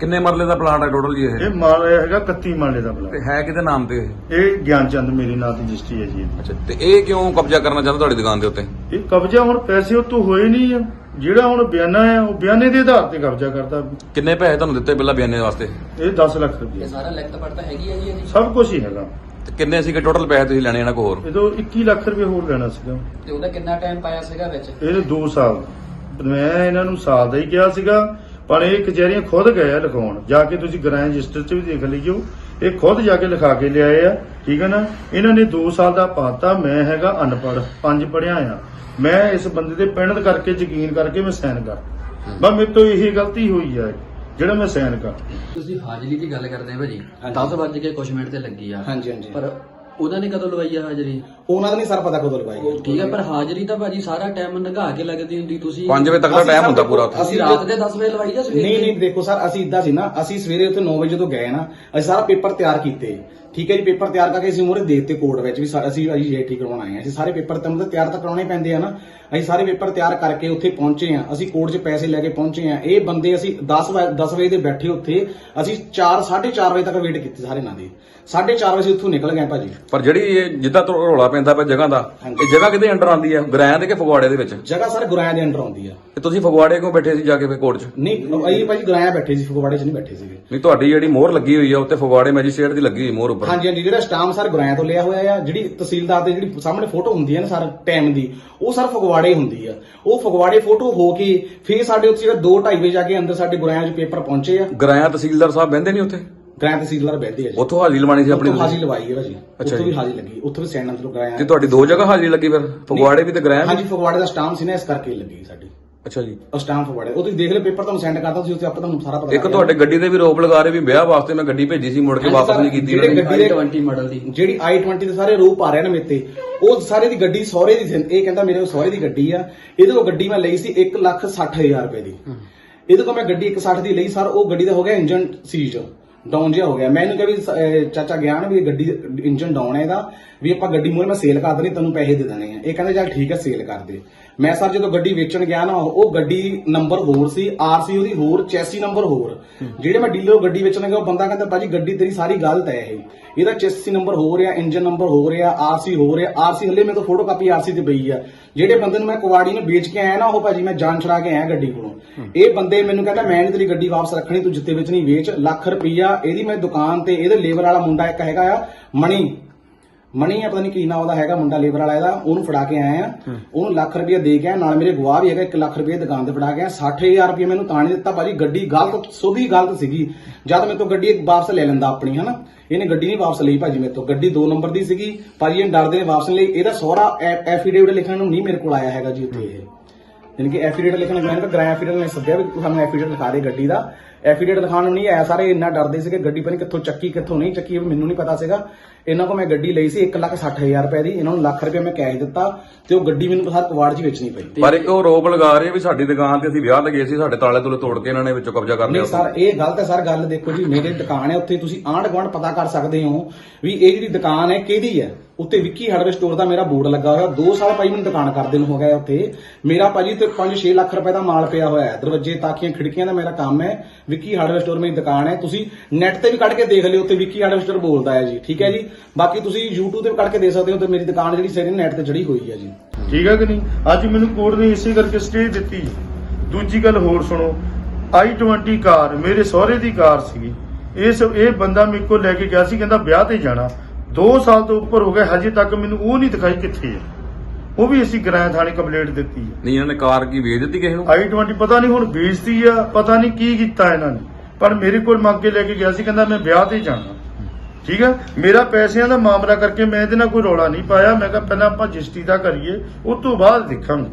ਕਿੰਨੇ ਮਰਲੇ ਦਾ ਪਲਾਟ ਹੈ ਟੋਟਲ ਜੀ ਇਹ? ਇਹ ਮਾਲ ਹੈਗਾ 31 ਮਾਲੇ ਦਾ ਤੇ ਪਲਾਟ ਹੈ ਕਿਹਦੇ ਨਾਮ ਤੇ ਇਹ? ਇਹ ਗਿਆਨਚੰਦ ਮੇਰੀ ਨਾਂ ਤੇ ਰਜਿਸਟਰੀ ਹੈ ਜੀ। ਇਹਦੀ। ਅੱਛਾ ਤੇ ਇਹ ਕਿਉਂ ਕਬਜ਼ਾ ਕਰਨਾ ਚਾਹੁੰਦਾ ਤੁਹਾਡੀ ਦੁਕਾਨ ਦੇ ਉੱਤੇ? ਇਹ ਕਬਜ਼ਾ ਹੁਣ ਪੈਸੇ ਉਹ ਤੋਂ ਹੋਏ ਨਹੀਂ ਆ। ਜਿਹੜਾ ਹੁਣ ਬਿਆਨਾ ਹੈ ਉਹ ਬਿਆਨੇ ਦੇ ਆਧਾਰ ਤੇ ਕਬਜ਼ਾ ਕਰਦਾ। ਕਿੰਨੇ ਪੈਸੇ ਤੁਹਾਨੂੰ ਦਿੱਤੇ ਪਹਿਲਾਂ ਬਿਆਨੇ ਵਾਸਤੇ? ਇਹ 10 ਲੱਖ ਰੁਪਏ। ਸਾਰਾ ਲਿਖਤ ਪੜਤਾ ਹੈਗੀ ਹੈ ਜੀ ਇਹਦੀ? ਸਭ ਕੁਝ ਹੀ ਹੈਗਾ। ਤੇ ਕਿੰਨੇ ਸੀਗੇ ਟੋਟਲ ਪੈਸੇ ਤੁਸੀਂ ਲੈਣੇ ਇਹਨਾਂ ਕੋ ਹੋਰ ਇਹ ਤੋਂ 21 ਲੱਖ ਰੁਪਏ ਹੋਰ ਲੈਣਾ ਸੀਗਾ। ਤੇ ਉਹਦਾ ਕਿੰਨਾ ਟਾਈਮ ਪਾਇਆ ਸੀਗਾ ਵਿੱਚ? ਇਹਨੇ 2 ਸਾਲ। ਮੈਂ ਇਹਨਾਂ ਨੂੰ ਸਾਲ ਦਾ ਹੀ ਕਿਹਾ ਸੀਗਾ। ਪਰ ਇਹ ਕਚਹਿਰੀਆਂ ਖੁਦ ਗਏ ਆ ਲਿਖਾਉਣ। ਜਾ ਕੇ ਤੁਸੀਂ ਗ੍ਰਾਂ ਰਜਿਸਟਰ 'ਚ ਵੀ ਦੇਖ ਲਈਓ ਇਹ ਖੁਦ ਜਾ ਕੇ ਲਿਖਾ ਕੇ ਲਿਆਏ ਆ। ਠੀਕ ਹੈ ਨਾ? ਇਹਨਾਂ ਨੇ 2 ਸਾਲ ਦਾ ਪਾਤਾ। ਮੈਂ ਹੈਗਾ ਅਨਪੜ੍ਹ। ਪੰਜ ਪੜਿਆ ਆ। ਮੈਂ ਇਸ ਬੰਦੇ ਦੇ ਪਿੰਡ ਕਰਕੇ ਯਕੀਨ ਕਰਕੇ ਮੈਂ ਸਾਈਨ ਕਰ। ਬਸ ਮੇਰੇ ਤੋਂ ਇਹੀ ਗਲਤੀ ਹੋਈ ਆ। ਜਿਹੜਾ ਮੈਂ ਸਾਈਨ ਕਰ। ਤੁਸੀਂ ਹਾਜ਼ਰੀ ਦੀ ਗੱਲ ਕਰਦੇ ਆ ਭਾਜੀ। ਹਾਂਜੀ। 10 ਵਜੇ ਕੇ ਕੁਝ ਮਿੰਟ ਤੇ ਲੱਗੀ ਆ। ਹਾਂਜੀ ਹਾਂਜੀ। ਪਰ ਉਹਨਾਂ ਨੇ ਕਦੋਂ ਲਵਾਈ ਆ ਹਾਜ਼ਰੀ? ਉਹਨਾਂ ਦਾ ਨਹੀਂ ਸਰ ਪਤਾ ਕਦੋਂ ਲਗਾਈ ਠੀਕ ਹੈ ਪਰ ਹਾਜ਼ਰੀ ਤਾਂ ਭਾਜੀ ਸਾਰਾ ਟਾਈਮ ਨਗਾ ਕੇ ਲੱਗਦੀ ਹੁੰਦੀ ਤੁਸੀਂ 5 ਵਜੇ ਤੱਕ ਦਾ ਅਸੀਂ ਟਾਈਮ ਹੁੰਦਾ ਪੂਰਾ ਉੱਥੇ। ਅਸੀਂ ਰਾਤ ਦੇ 10 ਵਜੇ ਲਵਾਈ ਜਾਂ ਸਵੇਰੇ ਨਹੀਂ ਨਹੀਂ ਦੇਖੋ ਸਰ ਅਸੀਂ ਇਦਾਂ ਸੀ ਨਾ ਅਸੀਂ ਸਵੇਰੇ ਉੱਥੇ 9 ਵਜੇ ਜਦੋਂ ਗਏ ਨਾ ਅਸੀਂ ਸਾਰਾ ਪੇਪਰ ਤਿਆਰ ਕੀਤੇ। ਠੀਕ ਹੈ ਜੀ ਪੇਪਰ ਤਿਆਰ ਕਰਕੇ ਅਸੀਂ ਮੂਹਰੇ ਦੇ ਦਿੱਤੇ ਕੋਰਟ ਵਿੱਚ ਵੀ ਅਸੀਂ ਅਸੀਂ ਜੇਟੀ ਕਰਵਾਉਣ ਆਏ ਹਾਂ। ਅਸੀਂ ਸਾਰੇ ਪੇਪਰ ਤਾਂ ਮਤਲਬ ਤਿਆਰ ਤਾਂ ਕਰਾਉਣੇ ਪੈਂਦੇ ਆ ਨਾ। ਅਸੀਂ ਸਾਰੇ ਪੇਪਰ ਤਿਆਰ ਕਰਕੇ ਉੱਥੇ ਪਹੁੰਚੇ ਆ ਅਸੀਂ ਕੋਰਟ 'ਚ ਪੈਸੇ ਲੈ ਕੇ ਪਹੁੰਚੇ ਆ ਇਹ ਬੰਦੇ ਅਸੀਂ 10 ਵਜੇ 10 ਵਜੇ ਦੇ ਬੈਠੇ ਉੱਥੇ। ਅਸੀਂ 4 4:30 ਵਜੇ ਤੱਕ ਵੇਟ ਕੀਤੀ ਸਾਰੇ ਇਹਨਾਂ ਦੀ। 4:30 ਵਜੇ ਉੱਥੋਂ ਨਿਕਲ ਗਏ ਭਾਜੀ। ਪਰ ਜਿਹੜੀ ਇਹ ਜਿੱਦਾਂ ਤੋਂ ਰੌਲਾ ਪੈਂਦਾ ਪਿਆ ਜਗ੍ਹਾ ਦਾ। ਇਹ ਜਗ੍ਹਾ ਕਿਹਦੇ ਅੰਡਰ ਆਉਂਦੀ ਹੈ ਗ੍ਰਾਂ ਦੇ ਕਿ ਫਗਵਾੜੇ ਦੇ ਵਿੱਚ? ਜਗ੍ਹਾ ਸਰ ਗੁਰਾਇਆ ਦੇ ਅੰਡਰ ਆਉਂਦੀ ਆ। ਤੇ ਤੁਸੀਂ ਫਗਵਾੜੇ ਕਿਉਂ ਬੈਠੇ ਸੀ ਜਾ ਕੇ ਕੋਰਟ 'ਚ? ਨਹੀਂ ਅਸੀਂ ਭਾਜੀ ਗੁਰਾਇਆ ਬੈਠੇ ਸੀ ਫਗਵਾੜੇ 'ਚ ਨਹੀਂ ਬੈਠੇ ਸੀਗੇ। ਨਹੀਂ ਤੁਹਾਡੀ ਜਿਹੜੀ ਮੋਹਰ ਲੱਗੀ ਹੋਈ ਆ ਉੱਤੇ ਫਗਵਾੜੇ ਮੈਜਿਸਟ੍ਰੇਟ ਦੀ ਲੱਗੀ ਹੋਈ ਮੋਹਰ ਉੱਪਰ ਹਾਂਜੀ ਹਾਂਜੀ ਜਿਹੜਾ ਸਟਾਮ ਸਰ ਗੁਰਾਇਆ ਤੋਂ ਲਿਆ ਹੋਇਆ ਆ ਜਿਹੜੀ ਤਹਿਸੀਲਦਾਰ ਦੇ ਜਿਹੜੀ ਸਾਹਮਣੇ ਫੋਟੋ ਹੁੰਦੀ ਹੈ ਨਾ ਸਰ ਟਾਈਮ ਦੀ ਉਹ ਸਰ ਫਗਵਾੜੇ ਹੁੰਦੀ ਆ। ਉਹ ਫਗਵਾੜੇ ਫੋਟੋ ਹੋ ਕੇ ਫੇਰ ਸਾਡੇ ਉੱਥੇ ਜਿਹੜਾ 2:30 ਵਜੇ ਜਾ ਕੇ ਅੰਦਰ ਸਾਡੇ ਗੁਰਾਇਆ 'ਚ ਪੇਪਰ ਪਹੁੰਚੇ ਆ। ਗ੍ਰਾਂ ਤਹਿਸੀਲਦਾਰ ਸਾਹਿਬ ਬਹਿੰਦੇ ਨਹੀਂ ਉੱਥੇ? ਗੁਰਾਇਆ ਤਹਿਸੀਲਦਾਰ ਬੈਠੇ ਆ ਜੀ। ਉੱਥੋਂ ਹਾਜ਼ਰੀ ਲਵਾਣੀ ਸੀ ਆਪਣੀ ਉੱਥੋਂ ਹਾਜ਼ਰੀ ਲਵਾਈ ਹੈ ਭਾਜੀ। ਅੱਛਾ ਉੱਥੋਂ ਵੀ। ਹਾਜ਼ਰੀ ਲੱਗੀ ਉੱਥੋਂ ਵੀ ਸੈਂਡ ਅੰਦਰ ਗੁਰਾਇਆ ਤੇ ਤੁਹਾਡੀ ਦੋ ਜਗ੍ਹਾ ਹਾਜ਼ਰੀ ਲੱਗੀ ਫਿਰ? ਫਗਵਾੜੇ ਵੀ ਤੇ ਗ੍ਰਾਂ ਹਾਂਜੀ ਫਗਵਾੜੇ ਦਾ ਸਟਾਮ ਸੀ ਨਾ ਇਸ ਕਰਕੇ ਲੱਗੀ ਸਾਡੀ। ਅੱਛਾ ਜੀ। ਉਹ ਸਟਾਮ ਫਗਵਾੜੇ ਉਹ ਤੁਸੀਂ ਦੇਖ ਲਿਓ ਪੇਪਰ ਤੁਹਾਨੂੰ ਸੈਂਡ ਕਰਦਾ ਤੁਸੀਂ ਉੱਥੇ ਆਪਾਂ ਤੁਹਾਨੂੰ ਸਾਰਾ ਪਤਾ ਇੱਕ ਲੱਗ ਤੁਹਾਡੇ ਗੱਡੀ ਦੇ ਵੀ ਰੋਪ ਲਗਾ ਰਹੇ ਵੀ ਵਿਆਹ ਵਾਸਤੇ ਮੈਂ ਗੱਡੀ ਭੇਜੀ ਸੀ ਮੁੜ ਕੇ ਹਾਂਜੀ ਵਾਪਸ ਸਰ, ਨਹੀਂ ਕੀਤੀ ਜਿਹੜੇ ਇਹਨਾਂ ਨੇ। ਗੱਡੀ ਦੇ- 20 ਮਾਡਲ ਦੀ। ਜਿਹੜੀ i20 ਦੇ ਸਾਰੇ ਰੂਪ ਆ ਰਹੇ ਨੇ ਮੇਤੇ ਉਹ ਸਾਰੇ ਦੀ ਗੱਡੀ ਸਹੁਰੇ ਦੀ ਸੀ। ਇਹ ਕਹਿੰਦਾ ਮੇਰੇ ਕੋਲ ਸਹੁਰੇ ਦੀ ਗੱਡੀ ਆ। ਇਹਦੇ ਕੋਲ ਗੱਡੀ ਮੈਂ ਲਈ ਸੀ 1 ਲੱਖ 60 ਹਜ਼ਾਰ ਰੁਪਏ ਦੀ। ਇਹਦੇ ਕੋਲ ਮੈਂ ਗੱਡੀ 160 ਦੀ ਲਈ ਸਰ ਉਹ ਗੱਡੀ ਦਾ ਹੋ ਗਿਆ ਇੰਜਨ ਸੀਜ ਡਾਊਨ ਜਿਹਾ ਹੋ ਗਿਆ। ਮੈਂ ਇਹਨੂੰ ਕਿਹਾ ਵੀ ਸ- ਅਹ ਚਾਚਾ ਗਿਆ ਨਾ ਵੀ ਗੱਡੀ ਇੰਜਨ ਡਾਊਨ ਹੈ ਇਹਦਾ। ਵੀ ਆਪਾਂ ਗੱਡੀ ਮੂਹਰੇ ਮੈਂ ਸੇਲ ਕਰ ਦੇਣੀ, ਤੈਨੂੰ ਪੈਸੇ ਦੇ ਦੇਣੇ ਆ। ਇਹ ਕਹਿੰਦਾ, ਚੱਲ ਠੀਕ ਹੈ ਸੇਲ ਕਰ ਦੇ। ਮੈਂ ਸਰ ਜਦੋਂ ਗੱਡੀ ਵੇਚਣ ਗਿਆ ਨਾ, ਉਹ ਗੱਡੀ ਨੰਬਰ ਹੋਰ ਸੀ ਆਰਸੀ ਉਹਦੀ ਹੋਰ ਚੈਸੀ ਨੰਬਰ ਹੋਰ। ਜਿਹੜੇ ਮੈਂ ਡੀਲਰ ਨੂੰ ਗੱਡੀ ਵੇਚਣ ਗਿਆ, ਉਹ ਬੰਦਾ ਕਹਿੰਦਾ ਬਾਜੀ ਗੱਡੀ ਤੇਰੀ ਸਾਰੀ ਗਲਤ ਹੈ ਇਹ। ਇਹਦਾ ਚੈਸੀ ਨੰਬਰ ਹੋ ਰਿਹਾ ਇੰਜਨ ਨੰਬਰ ਹੋ ਰਿਹਾ ਆਰਸੀ ਹੋ ਰਿਹਾ ਆਰਸੀ ਹਲੇ ਮੇਰੇ ਤੋਂ ਫੋਟੋ ਕਾਪੀ ਆਰਸੀ ਤੇ ਪਈ ਆ। ਜਿਹੜੇ ਬੰਦੇ ਨੂੰ ਮੈਂ ਕੁਵਾੜੀ ਨੂੰ ਵੇਚ ਕੇ ਆਇਆ ਨਾ, ਉਹ ਭਾਜੀ, ਮੈਂ ਜਾਨ ਛੜਾ ਕੇ ਆਇਆ ਗੱਡੀ ਕੋਲੋਂ। ਇਹ ਬੰਦੇ ਮੈਨੂੰ ਕਹਿੰਦਾ, ਮੈਂ ਨਹੀਂ ਤੇਰੀ ਗੱਡੀ ਵਾਪਸ ਰੱਖਣੀ, ਤੂੰ ਜਿੱਤੇ ਵਿੱਚ ਨਹੀਂ ਵੇਚ, ਲੱਖ ਰੁਪਈਆ ਇਹਦੀ ਮੈਂ ਦੁਕਾਨ ਤੇ, ਇਹਦੇ ਲੇਬਰ ਵਾਲਾ ਮੁੰਡਾ ਇੱਕ ਹੈਗਾ ਆ ਮਣੀ ਮਣੀ ਆ ਪਤਾ ਨਹੀਂ ਕੀ ਨਾਂ ਉਹਦਾ ਹੈਗਾ ਮੁੰਡਾ ਲੇਬਰ ਵਾਲਾ ਇਹਦਾ ਉਹਨੂੰ ਫੜਾ ਕੇ ਆਏ ਆ। ਉਹਨੂੰ ਲੱਖ ਰੁਪਇਆ ਦੇ ਕੇ ਨਾਲ ਮੇਰੇ ਗਵਾਹ ਵੀ ਹੈਗਾ 1 ਲੱਖ ਰੁਪਇਆ ਦੁਕਾਨ ਤੇ ਫੜਾ ਕੇ ਆਇਆ 60000 ਰੁਪਇਆ ਮੈਨੂੰ ਤਾਂ ਨਹੀਂ ਦਿੱਤਾ ਭਾਜੀ ਗੱਡੀ ਗਲਤ ਸੋਧੀ ਗਲਤ ਸੀਗੀ। ਜਦ ਮੇਰੇ ਤੋਂ ਗੱਡੀ ਵਾਪਸ ਲੈ ਲੈਂਦਾ ਆਪਣੀ ਹਨਾ? ਇਹਨੇ ਗੱਡੀ ਨਹੀਂ ਵਾਪਸ ਲਈ ਭਾਜੀ ਮੇਰੇ ਤੋਂ। ਗੱਡੀ 2 ਨੰਬਰ ਦੀ ਸੀਗੀ। ਭਾਜੀ ਇਹ ਡਰਦੇ ਨੇ ਵਾਪਸ ਨਹੀਂ ਲਈ। ਇਹਦਾ ਸਹੁਰਾ ਐਫੀਡੇਵਿਟ ਲਿਖਣ ਨੂੰ ਨਹੀਂ ਮੇਰੇ ਕੋਲ ਆਇਆ ਹੈਗਾ ਜੀ ਉੱਥੇ ਇਹ। ਯਾਨੀ ਕਿ ਐਫੀਡੇਵਿਟ ਲਿਖਣ ਮੈਂ ਐਫੀਡੇਵਿਟ ਨੇ ਸੱਦਿਆ ਵੀ ਤੂੰ ਸਾਨੂੰ ਐਫੀਡੇਵਿਟ ਲਿਖਾ ਦੇ ਗੱਡੀ ਦਾ। ਐਫੀਡੇਵਿਟ ਲਿਖਾਉਣ ਨੂੰ ਨਹੀਂ ਆਇਆ। ਸਾਰੇ ਇੰਨਾ ਡਰਦੇ ਸੀਗੇ ਗੱਡੀ ਪਤਾ ਕਿੱਥੋਂ ਚੱਕੀ ਕਿੱਥੋਂ ਨਹੀਂ ਚੱਕੀ ਮੈਨੂੰ ਨਹੀਂ ਪਤਾ ਸੀਗਾ। ਇਹਨਾਂ ਕੋਲ ਮੈਂ ਗੱਡੀ ਲਈ ਸੀ 1,60,000 ਰੁਪਏ ਦੀ। ਇਹਨਾਂ ਨੂੰ ਲੱਖ ਰੁਪਏ ਮੈਂ ਕੈਸ਼ ਦਿੱਤਾ ਤੇ ਉਹ ਗੱਡੀ ਮੈਨੂੰ ਹਰ ਕਵਾੜ 'ਚ ਵੇਚਣੀ ਪਈ। ਪਰ ਇੱਕ ਉਹ ਰੋਪ ਲਗਾ ਰਹੇ ਵੀ ਸਾਡੀ ਦੁਕਾਨ ਤੇ ਅਸੀਂ ਵਿਆਹ ਗਏ ਸੀ ਸਾਡੇ ਤਾਲੇ ਤੁਲੇ ਤੋੜ ਕੇ ਇਹਨਾਂ ਨੇ ਵਿੱਚੋਂ ਕਬਜ਼ਾ ਕਰ ਲਿਆ ਨਹੀਂ ਸਰ ਇਹ ਗਲਤ ਹੈ ਸਰ ਗੱਲ ਦੇਖੋ ਜੀ ਮੇਰੇ ਦੁਕਾਨ ਹੈ ਉੱਥੇ ਤੁਸੀਂ ਆਂਢ ਗੁਆਂਢ ਪਤਾ ਕਰ ਸਕਦੇ ਹੋ ਵੀ ਇਹ ਜਿਹੜੀ ਦੁਕਾਨ ਹੈ ਕਿਹਦੀ ਹੈ? ਉੱਤੇ ਵਿੱਕੀ ਹਾਰਡਵੇਅਰ ਸਟੋਰ ਦਾ ਮੇਰਾ ਬੋਰਡ ਲੱਗਾ ਹੋਇਆ। 2 ਸਾਲ ਭਾਈ ਮੈਨੂੰ ਦੁਕਾਨ ਕਰਦੇ ਨੂੰ ਹੋ ਗਿਆ ਉੱਥੇ। ਮੇਰਾ ਭਾਜੀ ਤੇ 5-6 ਲੱਖ ਰੁਪਏ ਦਾ ਮਾਲ ਪਿਆ ਹੋਇਆ ਹੈ ਦਰਵਾਜ਼ੇ ਤਾਕੀਆਂ ਖਿੜਕੀਆਂ ਦਾ ਮੇਰਾ ਕੰਮ ਹੈ। ਵਿੱਕੀ ਹਾਰਡਵੇਅਰ ਸਟੋਰ ਮੇਰੀ ਦੁਕਾਨ ਹੈ। ਤੁਸੀਂ ਨੈਟ ਤੇ ਵੀ ਕੱਢ ਕੇ ਦੇਖ ਲਿਓ ਉੱਤੇ ਵਿੱਕੀ ਹਾਰਡਵੇਅਰ ਸਟੋਰ ਬੋਲਦਾ ਹੈ ਜੀ। ਠੀਕ ਹੈ ਜੀ? ਬਾਕੀ ਤੁਸੀਂ YouTube ਤੇ ਵੀ ਕੱਢ ਕੇ ਦੇਖ ਸਕਦੇ ਹੋ, ਤੇ ਮੇਰੀ ਦੁਕਾਨ ਜਿਹੜੀ ਸਾਰੀ ਨੈਟ ਤੇ ਚੜੀ ਹੋਈ ਹੈ ਜੀ। ਠੀਕ ਹੈ ਕਿ ਨਹੀਂ? ਅੱਜ ਮੈਨੂੰ ਕੋਰਟ ਨੇ ਇਸੇ ਕਰਕੇ ਸਟੇ ਦਿੱਤੀ। ਦੂਜੀ ਗੱਲ ਹੋਰ ਸੁਣੋ। I20 ਕਾਰ ਮੇਰੇ ਸਹੁਰੇ ਦੀ ਕਾਰ ਸੀਗੀ। ਇਸ ਇਹ ਬੰਦਾ ਮੇਰੇ ਕੋਲ ਲੈ ਕੇ ਗਿਆ ਸੀ, ਕਹਿੰਦਾ ਵਿਆਹ ਤੇ ਜਾਣਾ। 2 ਸਾਲ ਤੋਂ ਉੱਪਰ ਹੋ ਗਏ, ਹਜੇ ਤੱਕ ਮੈਨੂੰ ਉਹ ਨਹੀਂ ਦਿਖਾਈ ਕਿੱਥੇ ਹੈ। ਉਹ ਵੀ ਅਸੀਂ ਗ੍ਰਾਂ ਥਾਣੇ ਕੰਪਲੇਂਟ ਦਿੱਤੀ ਹੈ। ਨਹੀਂ ਇਹਨਾਂ ਨੇ ਕਾਰ ਕੀ ਵੇਚ ਦਿੱਤੀ ਕਿਸੇ ਨੂੰ? i20 ਪਤਾ ਨਹੀਂ ਹੁਣ ਵੇਚਦੀ ਆ ਪਤਾ ਨਹੀਂ ਕੀ ਕੀਤਾ ਇਹਨਾਂ ਨੇ। ਪਰ ਮੇਰੇ ਕੋਲ ਮੰਗ ਕੇ ਲੈ ਕੇ ਗਿਆ ਸੀ ਕਹਿੰਦਾ ਮੈਂ ਵਿਆਹ ਤੇ ਜਾਣਾ। ਠੀਕ ਹੈ ਮੇਰਾ ਪੈਸਿਆਂ ਦਾ ਮਾਮਲਾ ਕਰਕੇ ਮੈਂ ਇਹਦੇ ਨਾਲ ਕੋਈ ਰੌਲਾ ਨਹੀਂ ਪਾਇਆ। ਮੈਂ ਕਿਹਾ ਪਹਿਲਾਂ ਆਪਾਂ ਰਜਿਸਟਰੀ ਦਾ ਕਰੀਏ ਉਸ ਤੋਂ ਬਾਅਦ ਦੇਖਾਂਗੇ।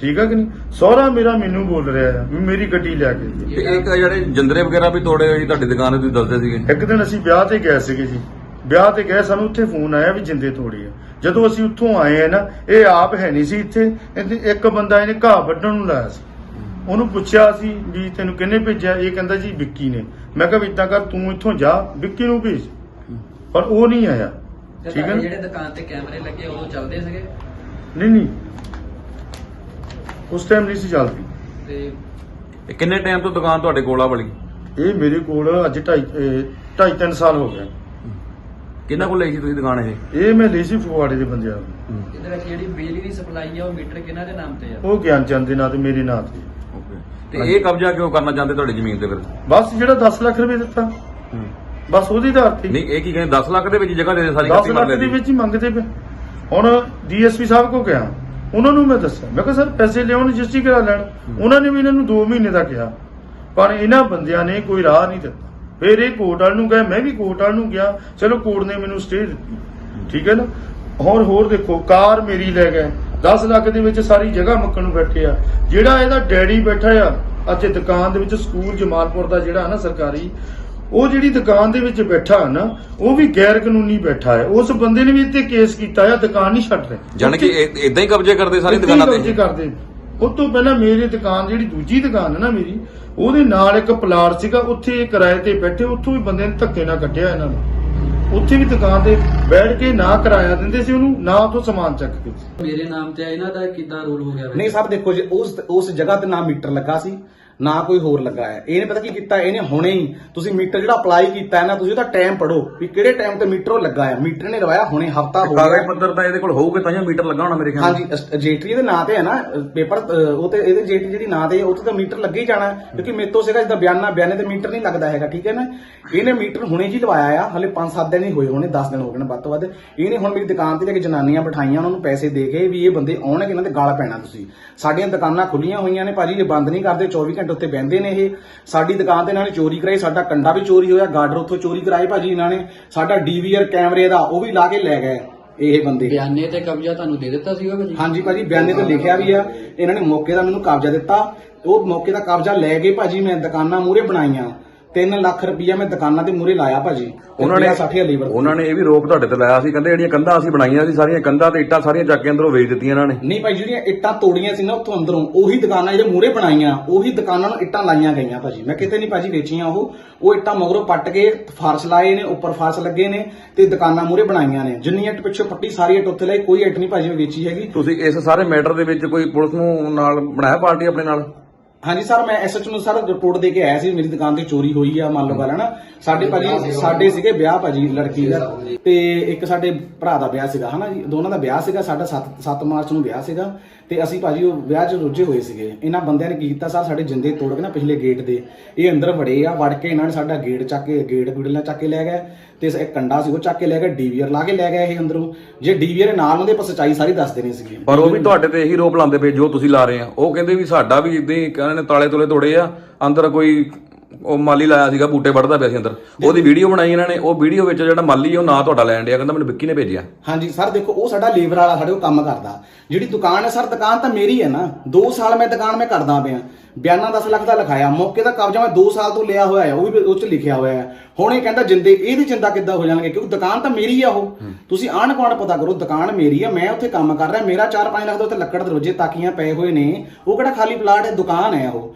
ਠੀਕ ਹੈ ਕਿ ਨਹੀਂ? ਸਹੁਰਾ ਮੇਰਾ ਮੈਨੂੰ ਬੋਲ ਰਿਹਾ ਹੈ ਵੀ ਮੇਰੀ ਗੱਡੀ ਲੈ ਕੇ ਦੇ। ਤੇ ਇੱਕ ਜਿਹੜੇ ਜੰਦਰੇ ਵਗੈਰਾ ਵੀ ਤੋੜੇ ਹੋਏ ਸੀ ਤੁਹਾਡੀ ਦੁਕਾਨ ਤੇ ਤੁਸੀਂ ਦੱਸਦੇ ਸੀਗੇ? ਇੱਕ ਦਿਨ ਅਸੀਂ ਵਿਆਹ ਤੇ ਗਏ ਸੀਗੇ ਜੀ। ਵਿਆਹ ਤੇ ਗਏ ਸਾਨੂੰ ਉੱਥੇ ਫੋਨ ਆਇਆ ਵੀ ਜਿੰਦੇ ਤੋੜੇ ਆ। ਜਦੋਂ ਅਸੀਂ ਉੱਥੋਂ ਆਏ ਆ ਨਾ ਇਹ ਆਪ ਹੈ ਨਹੀਂ ਸੀ ਇੱਥੇ। ਇਹਦੇ- ਇੱਕ ਬੰਦਾ ਇਹਨੇ ਘਾਹ ਵੱਢਣ ਨੂੰ ਲਾਇਆ ਸੀ। ਉਹਨੂੰ ਪੁੱਛਿਆ ਸੀ ਵੀ ਤੈਨੂੰ ਕਿਹਨੇ ਭੇਜਿਆ? ਇਹ ਕਹਿੰਦਾ ਜੀ ਵਿੱਕੀ ਨੇ। ਮੈਂ ਕਿਹਾ ਵੀ ਇਦਾਂ ਕਰ ਤੂੰ ਇੱਥੋਂ ਜਾ ਵਿੱਕੀ ਨੂੰ ਭੇਜ। ਪਰ ਉਹ ਨਹੀਂ ਆਇਆ। ਤੇ ਠੀਕ ਹੈ ਤੁਹਾਡੇ ਨਾ? ਜਿਹੜੇ ਦੁਕਾਨ ਤੇ ਕੈਮਰੇ ਲੱਗੇ ਉਦੋਂ ਚੱਲਦੇ ਸੀਗੇ? ਨਹੀਂ ਨਹੀਂ। ਉਸ ਟਾਈਮ ਨਹੀਂ ਸੀ ਚੱਲਦੀ। ਤੇ ਇਹ ਕਿੰਨੇ ਟਾਈਮ ਤੋਂ ਦੁਕਾਨ ਤੁਹਾਡੇ ਕੋਲ ਆ ਵਾਲੀ ਇਹ ਮੇਰੇ ਕੋਲ ਅੱਜ 2.5 ਢਾਈ 3 ਸਾਲ ਹੋ ਗਏ। ਕਿੰਨਾ ਕੋਲ ਲਈ ਸੀ ਤੁਸੀਂ ਦੁਕਾਨ ਇਹ? ਇਹ ਮੈਂ ਲਈ ਸੀ ਫਗਵਾੜੇ ਦੇ ਬੰਦਿਆਂ ਨੂੰ। ਇਹਦੇ ਵਿੱਚ ਜਿਹੜੀ ਬਿਜਲੀ ਦੀ ਸਪਲਾਈ ਆ ਉਹ ਮੀਟਰ ਕਿਹਨਾਂ ਦੇ ਨਾਮ ਤੇ ਆ? ਉਹ ਗਿਆਨ ਚੰਦ ਦੇ ਨਾਂ ਤੇ ਮੇਰੇ ਨਾਂ ਤੇ। ਓਕੇ। ਤੇ ਇਹ ਕਬਜ਼ਾ ਕਿਉਂ ਕਰਨਾ ਚਾਹੁੰਦੇ ਤੁਹਾਡੀ ਜ਼ਮੀਨ ਤੇ ਫਿਰ? ਬਸ ਜਿਹੜਾ 10 ਲੱਖ ਰੁਪਏ ਦਿੱਤਾ। ਬਸ ਉਹਦੀ ਆਧਾਰ ਤੇ। ਨਹੀਂ ਇਹ ਕੀ ਕਹਿੰਦੇ 10 ਲੱਖ ਦੇ ਵਿੱਚ ਜਗ੍ਹਾ ਦੇ ਦੇ ਸਾਰੀ 10 ਕੱਤੀ ਲੱਖ ਦੇ ਦੀ। ਵਿੱਚ ਹੀ ਮੰਗਦੇ ਪਏ। ਹੁਣ ਡੀਐਸਪੀ ਸਾਹਿਬ ਕੋ ਗਿਆ। ਉਹਨਾਂ ਨੂੰ ਮੈਂ ਦੱਸਿਆ। ਮੈਂ ਕਿਹਾ ਸਰ ਪੈਸੇ ਲਿਆਉਣ ਰਜਿਸਟਰੀ ਕਰਾ ਲੈਣ। ਉਹਨਾਂ ਨੇ ਵੀ ਇਹਨਾਂ ਨੂੰ 2 ਮਹੀਨੇ ਦਾ ਕਿਹਾ। ਪਰ ਇਹਨਾਂ ਬੰਦਿਆਂ ਨੇ ਕੋਈ ਰਾਹ ਨਹੀਂ ਦਿੱਤਾ। ਫਿਰ ਇਹ ਕੋਰਟ ਵਾਲ ਨੂੰ ਗਏ ਮੈਂ ਵੀ ਕੋਰਟ ਵਾਲ ਨੂੰ ਗਿਆ ਚਲੋ ਕੋਰਟ ਨੇ ਮੈਨੂੰ ਸਟੇ ਦਿੱਤੀ। ਠੀਕ ਹੈ ਨਾ? ਹੋਰ ਹੋਰ ਦੇਖੋ ਕਾਰ ਮੇਰੀ ਲੈ ਗਏ। 10 ਲੱਖ ਦੇ ਵਿੱਚ ਸਾਰੀ ਜਗ੍ਹਾ ਮੁੱਕਣ ਨੂੰ ਬੈਠੇ ਆ। ਜਿਹੜਾ ਇਹਦਾ ਡੈਡੀ ਬੈਠਾ ਆ ਅੱਜ ਦੁਕਾਨ ਦੇ ਵਿੱਚ ਸਕੂਲ ਜਮਾਲਪੁਰ ਦਾ ਜਿਹੜਾ ਹੈ ਨਾ ਸਰਕਾਰੀ ਉਹ ਜਿਹੜੀ ਦੁਕਾਨ ਦੇ ਵਿੱਚ ਬੈਠਾ ਹੈ ਨਾ ਉਹ ਵੀ ਗੈਰ ਕਾਨੂੰਨੀ ਬੈਠਾ ਹੈ ਉਸ ਬੰਦੇ ਨੇ ਵੀ ਇੱਥੇ ਕੇਸ ਕੀਤਾ ਆ ਦੁਕਾਨ ਨਹੀਂ ਛੱਡ ਰਹੇ। ਜਾਣੀ ਕਿ ਇਦਾਂ ਹੀ ਕਬਜ਼ੇ ਕਰਦੇ ਸਾਰੀ ਹੀ ਦੁਕਾਨਾਂ ਕਬਜ਼ੇ ਤੇ ਕਰਦੇ। ਉਸ ਤੋਂ ਪਹਿਲਾਂ ਮੇਰੀ ਦੁਕਾਨ ਜਿਹੜੀ ਦੂਜੀ ਦੁਕਾਨ ਹੈ ਨਾ ਮੇਰੀ ਉਹਦੇ ਨਾਲ ਇੱਕ ਪਲਾਟ ਸੀਗਾ ਉੱਥੇ ਕਿਰਾਏ ਤੇ ਬੈਠੇ ਉੱਥੋਂ ਵੀ ਬੰਦੇ ਨੇ ਧੱਕੇ ਨਾਲ ਕੱਢਿਆ ਇਹਨਾਂ ਨੂੰ। ਉੱਥੇ ਵੀ ਦੁਕਾਨ ਤੇ ਬੈਠ ਕੇ ਨਾ ਕਿਰਾਇਆ ਦਿੰਦੇ ਸੀ ਉਹਨੂੰ ਨਾ ਉੱਥੋਂ ਸਮਾਨ ਚੱਕ ਕੇ। ਮੇਰੇ ਨਾਮ ਤੇ ਆ ਇਹਨਾਂ ਦਾ ਕਿੱਦਾਂ ਰੂਲ ਹੋ ਗਿਆ? ਨਹੀਂ ਸਰ ਦੇਖੋ ਜੀ ਉਸ ਉਸ ਜਗ੍ਹਾ ਤੇ ਨਾ ਮੀਟਰ ਲੱਗਾ ਸੀ। ਨਾ ਕੋਈ ਹੋਰ ਲੱਗਾ ਹੈ। ਇਹਨੇ ਪਤਾ ਕੀ ਕੀਤਾ ਇਹਨੇ ਹੁਣੇ ਹੀ ਤੁਸੀਂ ਮੀਟਰ ਜਿਹੜਾ ਅਪਲਾਈ ਕੀਤਾ ਹੈ ਨਾ ਤੁਸੀਂ ਉਹਦਾ ਟਾਈਮ ਪੜੋ ਵੀ ਕਿਹੜੇ ਟਾਈਮ ਤੇ ਮੀਟਰ ਉਹ ਲੱਗਾ ਹੈ। ਮੀਟਰ ਨੇ ਲਵਾਇਆ ਹੁਣੇ ਹਫਤਾ ਹੋ ਕਾਗਜ਼ ਗਿਆ। ਪੱਤਰ ਤਾਂ ਇਹਦੇ ਕੋਲ ਹੋਊਗੇ ਤਾਂ ਹੀ ਮੀਟਰ ਲੱਗਾ ਹੋਣਾ ਮੇਰੇ ਖਿਆਲ ਹਾਂਜੀ ਜੇਟਰੀ ਦੇ ਨਾਂ ਤੇ ਹੈ ਨਾ ਪੇਪਰ ਉਹ ਤੇ ਇਹਦੇ ਜੇਟਰੀ ਜਿਹੜੀ ਨਾਂ ਤੇ ਉਹ ਤੇ ਤਾਂ ਮੀਟਰ ਲੱਗੇ ਹੀ ਜਾਣਾ ਹੈ, ਕਿਉਂਕਿ ਮੇਰੇ ਤੋਂ ਸੀਗਾ ਜਿੱਦਾਂ ਬਿਆਨਾ ਬਿਆਨੇ ਤੇ ਮੀਟਰ ਨਹੀਂ ਲੱਗਦਾ ਹੈਗਾ ਠੀਕ ਹੈ ਨਾ? ਇਹਨੇ ਮੀਟਰ ਹੁਣੇ ਜੀ ਲਵਾਇਆ ਆ ਹਲੇ 5-7 ਦਿਨ ਹੀ ਹੋਏ ਹੋਣੇ 10 ਦਿਨ ਹੋ ਗਏ ਨੇ ਵੱਧ ਤੋਂ ਵੱਧ। ਇਹਨੇ ਹੁਣ ਮੇਰੀ ਦੁਕਾਨ ਤੇ ਜਾ ਕੇ ਜਨਾਨੀਆਂ ਬਿਠਾਈਆਂ ਉਹਨਾਂ ਨੂੰ ਪੈਸੇ ਦੇ ਕੇ ਵੀ ਇਹ ਬੰਦੇ ਆਉਣਗੇ ਇਹਨਾਂ ਦੇ ਗਾਲ ਪੈਣਾ ਤੁਸੀਂ। ਸਾਡੀਆਂ ਦੁਕਾਨਾਂ ਖੁੱਲੀਆਂ ਹੋਈਆਂ ਨੇ ਭਾਜੀ ਇਹ ਬੰਦ ਨਹੀਂ ਕਰਦੇ 24 ਘੰਟੇ ਉੱਤੇ ਬਹਿੰਦੇ ਨੇ ਇਹ। ਸਾਡੀ ਦੁਕਾਨ ਤੇ ਇਹਨਾਂ ਨੇ ਚੋਰੀ ਕਰਾਈ ਸਾਡਾ ਕੰਡਾ ਵੀ ਚੋਰੀ ਹੋਇਆ ਗਾਰਡਰ ਉੱਥੋਂ ਚੋਰੀ ਕਰਾਈ ਭਾਜੀ ਇਹਨਾਂ ਨੇ। ਸਾਡਾ ਡੀਵੀਆਰ ਕੈਮਰੇ ਦਾ ਉਹ ਵੀ ਲਾ ਕੇ ਲੈ ਗਏ ਇਹ ਬੰਦੇ। ਬਿਆਨੇ ਤੇ ਕਬਜ਼ਾ ਤੁਹਾਨੂੰ ਦੇ ਦਿੱਤਾ ਸੀਗਾ ਭਾਜੀ? ਹਾਂਜੀ ਭਾਜੀ ਬਿਆਨੇ ਤੇ ਲਿਖਿਆ ਵੀ ਆ। ਇਹਨਾਂ ਨੇ ਮੌਕੇ ਦਾ ਮੈਨੂੰ ਕਬਜ਼ਾ ਦਿੱਤਾ। ਉਹ ਮੌਕੇ ਦਾ ਕਬਜ਼ਾ ਲੈ ਕੇ ਭਾਜੀ ਮੈਂ ਦੁਕਾਨਾਂ ਮੂਰੇ ਬਣਾਈਆਂ। 3 ਲੱਖ ਰੁਪਈਆ ਮੈਂ ਦੁਕਾਨਾਂ ਦੇ ਮੂਰੇ ਲਾਇਆ ਭਾਜੀ। ਉਹਨਾਂ ਨੇ 60 ਲੀਵਰ ਉਹਨਾਂ ਨੇ ਇਹ ਵੀ ਰੋਪ ਤੁਹਾਡੇ ਤੇ ਲਾਇਆ ਸੀ ਕਹਿੰਦੇ ਜਿਹੜੀਆਂ ਕੰਧਾਂ ਅਸੀਂ ਬਣਾਈਆਂ ਸੀ ਸਾਰੀਆਂ ਕੰਧਾਂ ਤੇ ਇੱਟਾਂ ਸਾਰੀਆਂ ਚੱਕ ਕੇ ਅੰਦਰੋਂ ਵੇਚ ਦਿੱਤੀਆਂ ਇਹਨਾਂ ਨੇ। ਨਹੀਂ ਭਾਈ ਜਿਹੜੀਆਂ ਇੱਟਾਂ ਤੋੜੀਆਂ ਸੀ ਨਾ ਉੱਥੋਂ ਅੰਦਰੋਂ ਉਹੀ ਦੁਕਾਨਾਂ ਜਿਹੜੇ ਮੂਰੇ ਬਣਾਈਆਂ ਉਹੀ ਦੁਕਾਨਾਂ ਨੂੰ ਇੱਟਾਂ ਲਾਈਆਂ ਗਈਆਂ ਭਾਜੀ। ਮੈਂ ਕਿਤੇ ਨਹੀਂ ਭਾਜੀ ਵੇਚੀਆਂ ਉਹ। ਉਹ ਇੱਟਾਂ ਮਗਰੋਂ ਪੱਟ ਕੇ ਫਾਰਸ਼ ਲਾਏ ਨੇ ਉੱਪਰ ਫਾਰਸ਼ ਲੱਗੇ ਨੇ ਤੇ ਦੁਕਾਨਾਂ ਮੂਰੇ ਬਣਾਈਆਂ ਨੇ। ਜਿੰਨੀ ਇੱਟ ਪਿੱਛੋਂ ਪੱਟੀ ਸਾਰੀ ਇੱਟ ਉੱਥੇ ਲਾਈ ਕੋਈ ਇੱਟ ਨਹੀਂ ਭਾਜੀ ਮੈਂ ਵੇਚੀ ਹੈਗੀ। ਤੁਸੀਂ ਇਸ ਸਾਰੇ ਮੈਟਰ ਦੇ ਵਿੱਚ ਕੋਈ ਪੁਲਿਸ ਨੂੰ ਨਾਲ ਬਣਾਇਆ ਪਾਰਟੀ ਆਪਣੇ ਨਾਲ? ਹਾਂਜੀ ਸਰ ਮੈਂ ਐਸਐਚ ਨੂੰ ਸਰ ਰਿਪੋਰਟ ਦੇ ਕੇ ਆਇਆ ਸੀ ਮੇਰੀ ਦੁਕਾਨ ਤੇ ਚੋਰੀ ਹੋਈ ਆ ਮੰਨ ਲਓ ਗੱਲ ਸਾਡੇ ਭਾਜੀ ਸਾਡੇ ਸੀਗੇ ਵਿਆਹ ਭਾਜੀ ਲੜਕੀ ਦਾ। ਤੇ ਇੱਕ ਸਾਡੇ ਭਰਾ ਦਾ ਵਿਆਹ ਸੀਗਾ ਹਨਾ ਜੀ? ਦੋਨਾਂ ਦਾ ਵਿਆਹ ਸੀਗਾ ਸਾਡਾ 7 7 ਮਾਰਚ ਨੂੰ ਵਿਆਹ ਸੀਗਾ। ਤੇ ਅਸੀਂ ਭਾਜੀ ਉਹ ਵਿਆਹ 'ਚ ਰੁੱਝੇ ਹੋਏ ਸੀਗੇ। ਇਹਨਾਂ ਬੰਦਿਆਂ ਨੇ ਕੀ ਕੀਤਾ? ਸਰ ਸਾਡੇ ਜਿੰਦੇ ਤੋੜ ਕੇ ਨਾ ਪਿਛਲੇ ਗੇਟ ਦੇ। ਇਹ ਅੰਦਰ ਵੜੇ ਆ, ਵੜ ਕੇ ਇਹਨਾਂ ਨੇ ਸਾਡਾ ਗੇਟ ਚੱਕ ਕੇ ਗੇਟ ਗੁੜਲਾ ਚੱਕ ਕੇ ਲੈ ਗਏ। ਤੇ ਇੱਕ ਕੰਡਾ ਸੀ, ਉਹ ਚੱਕ ਕੇ ਲੈ ਗਏ ਡੀਵੀਆਰ ਲਾ ਕੇ ਲੈ ਗਏ ਇਹ ਅੰਦਰੋਂ। ਜੇ ਡੀਵੀਆਰ ਨਾਲ ਹੁੰਦੇ ਪਰ ਸੱਚਾਈ ਸਾਰੀ ਦੱਸ ਦੇਣੀ ਸੀਗੀ। ਪਰ ਉਹ ਵੀ ਤੁਹਾਡੇ ਤੇ ਇਹੀ ਰੋਪ ਲਾਉਂਦੇ ਪਏ, ਜੋ ਤੁਸੀਂ ਲਾ ਰਹੇ ਆ। ਉਹ ਕਹਿੰਦੇ ਵੀ ਸਾਡਾ ਵੀ ਇਦਾਂ ਹੀ ਕਹਿੰਦੇ ਨੇ ਤਾਲੇ ਤੋਲੇ ਤੋੜੇ ਆ। ਅੰਦਰ ਕੋਈ ਉਹ ਮਾਲੀ ਲਾਇਆ ਸੀਗਾ ਬੂਟੇ ਵੱਢਦਾ ਪਿਆ ਸੀ ਅੰਦਰ। ਉਹਦੀ ਵੀਡੀਓ ਬਣਾਈ ਇਹਨਾਂ ਨੇ ਉਹ ਵੀਡੀਓ ਵਿੱਚ ਜਿਹੜਾ ਮਾਲੀ ਉਹ ਨਾਂ ਤੁਹਾਡਾ ਲੈਣ ਡਿਆ ਕਹਿੰਦਾ ਮੈਨੂੰ ਵਿੱਕੀ ਨੇ ਭੇਜਿਆ। ਹਾਂਜੀ ਸਰ ਦੇਖੋ ਉਹ ਸਾਡਾ ਲੇਬਰ ਵਾਲਾ ਸਾਡੇ ਕੋਲ ਕੰਮ ਕਰਦਾ। ਜਿਹੜੀ ਦੁਕਾਨ ਹੈ ਸਰ ਦੁਕਾਨ ਤਾਂ ਮੇਰੀ ਹੈ ਨਾ। 2 ਸਾਲ ਮੈਂ ਦੁਕਾਨ ਮੈਂ ਕਰਦਾ ਪਿਆ। ਬਿਆਨਾ 10 ਲੱਖ ਦਾ ਲਿਖਾਇਆ ਮੌਕੇ ਦਾ ਕਬਜ਼ਾ ਮੈਂ 2 ਸਾਲ ਤੋਂ ਲਿਆ ਹੋਇਆ ਹੈ ਉਹ ਵੀ ਉਹ ਚ ਲਿਖਿਆ ਹੋਇਆ ਹੈ। ਹੁਣ ਇਹ ਕਹਿੰਦਾ ਜਿੰਦੇ ਇਹਦੀ ਚਿੰਤਾ ਕਿੱਦਾਂ ਹੋ ਜਾਣਗੇ? ਕਿਉਂਕਿ ਦੁਕਾਨ ਤਾਂ ਮੇਰੀ ਆ ਉਹ। ਤੁਸੀਂ ਆਣ ਕੋਣ ਪਤਾ ਕਰੋ ਦੁਕਾਨ ਮੇਰੀ ਆ ਮੈਂ ਉੱਥੇ ਕੰਮ ਕਰ ਰਿਹਾ ਮੇਰਾ 4-5 ਲੱਖ ਦਾ ਉੱਥੇ ਲੱਕੜ ਦਰਵਾਜ਼ੇ ਤਾਕੀਆਂ ਪਏ ਹੋਏ ਨੇ। ਉਹ ਕਿਹੜਾ ਖਾਲੀ ਪਲਾਟ ਹੈ ਦੁਕਾਨ ਹੈ ਉਹ।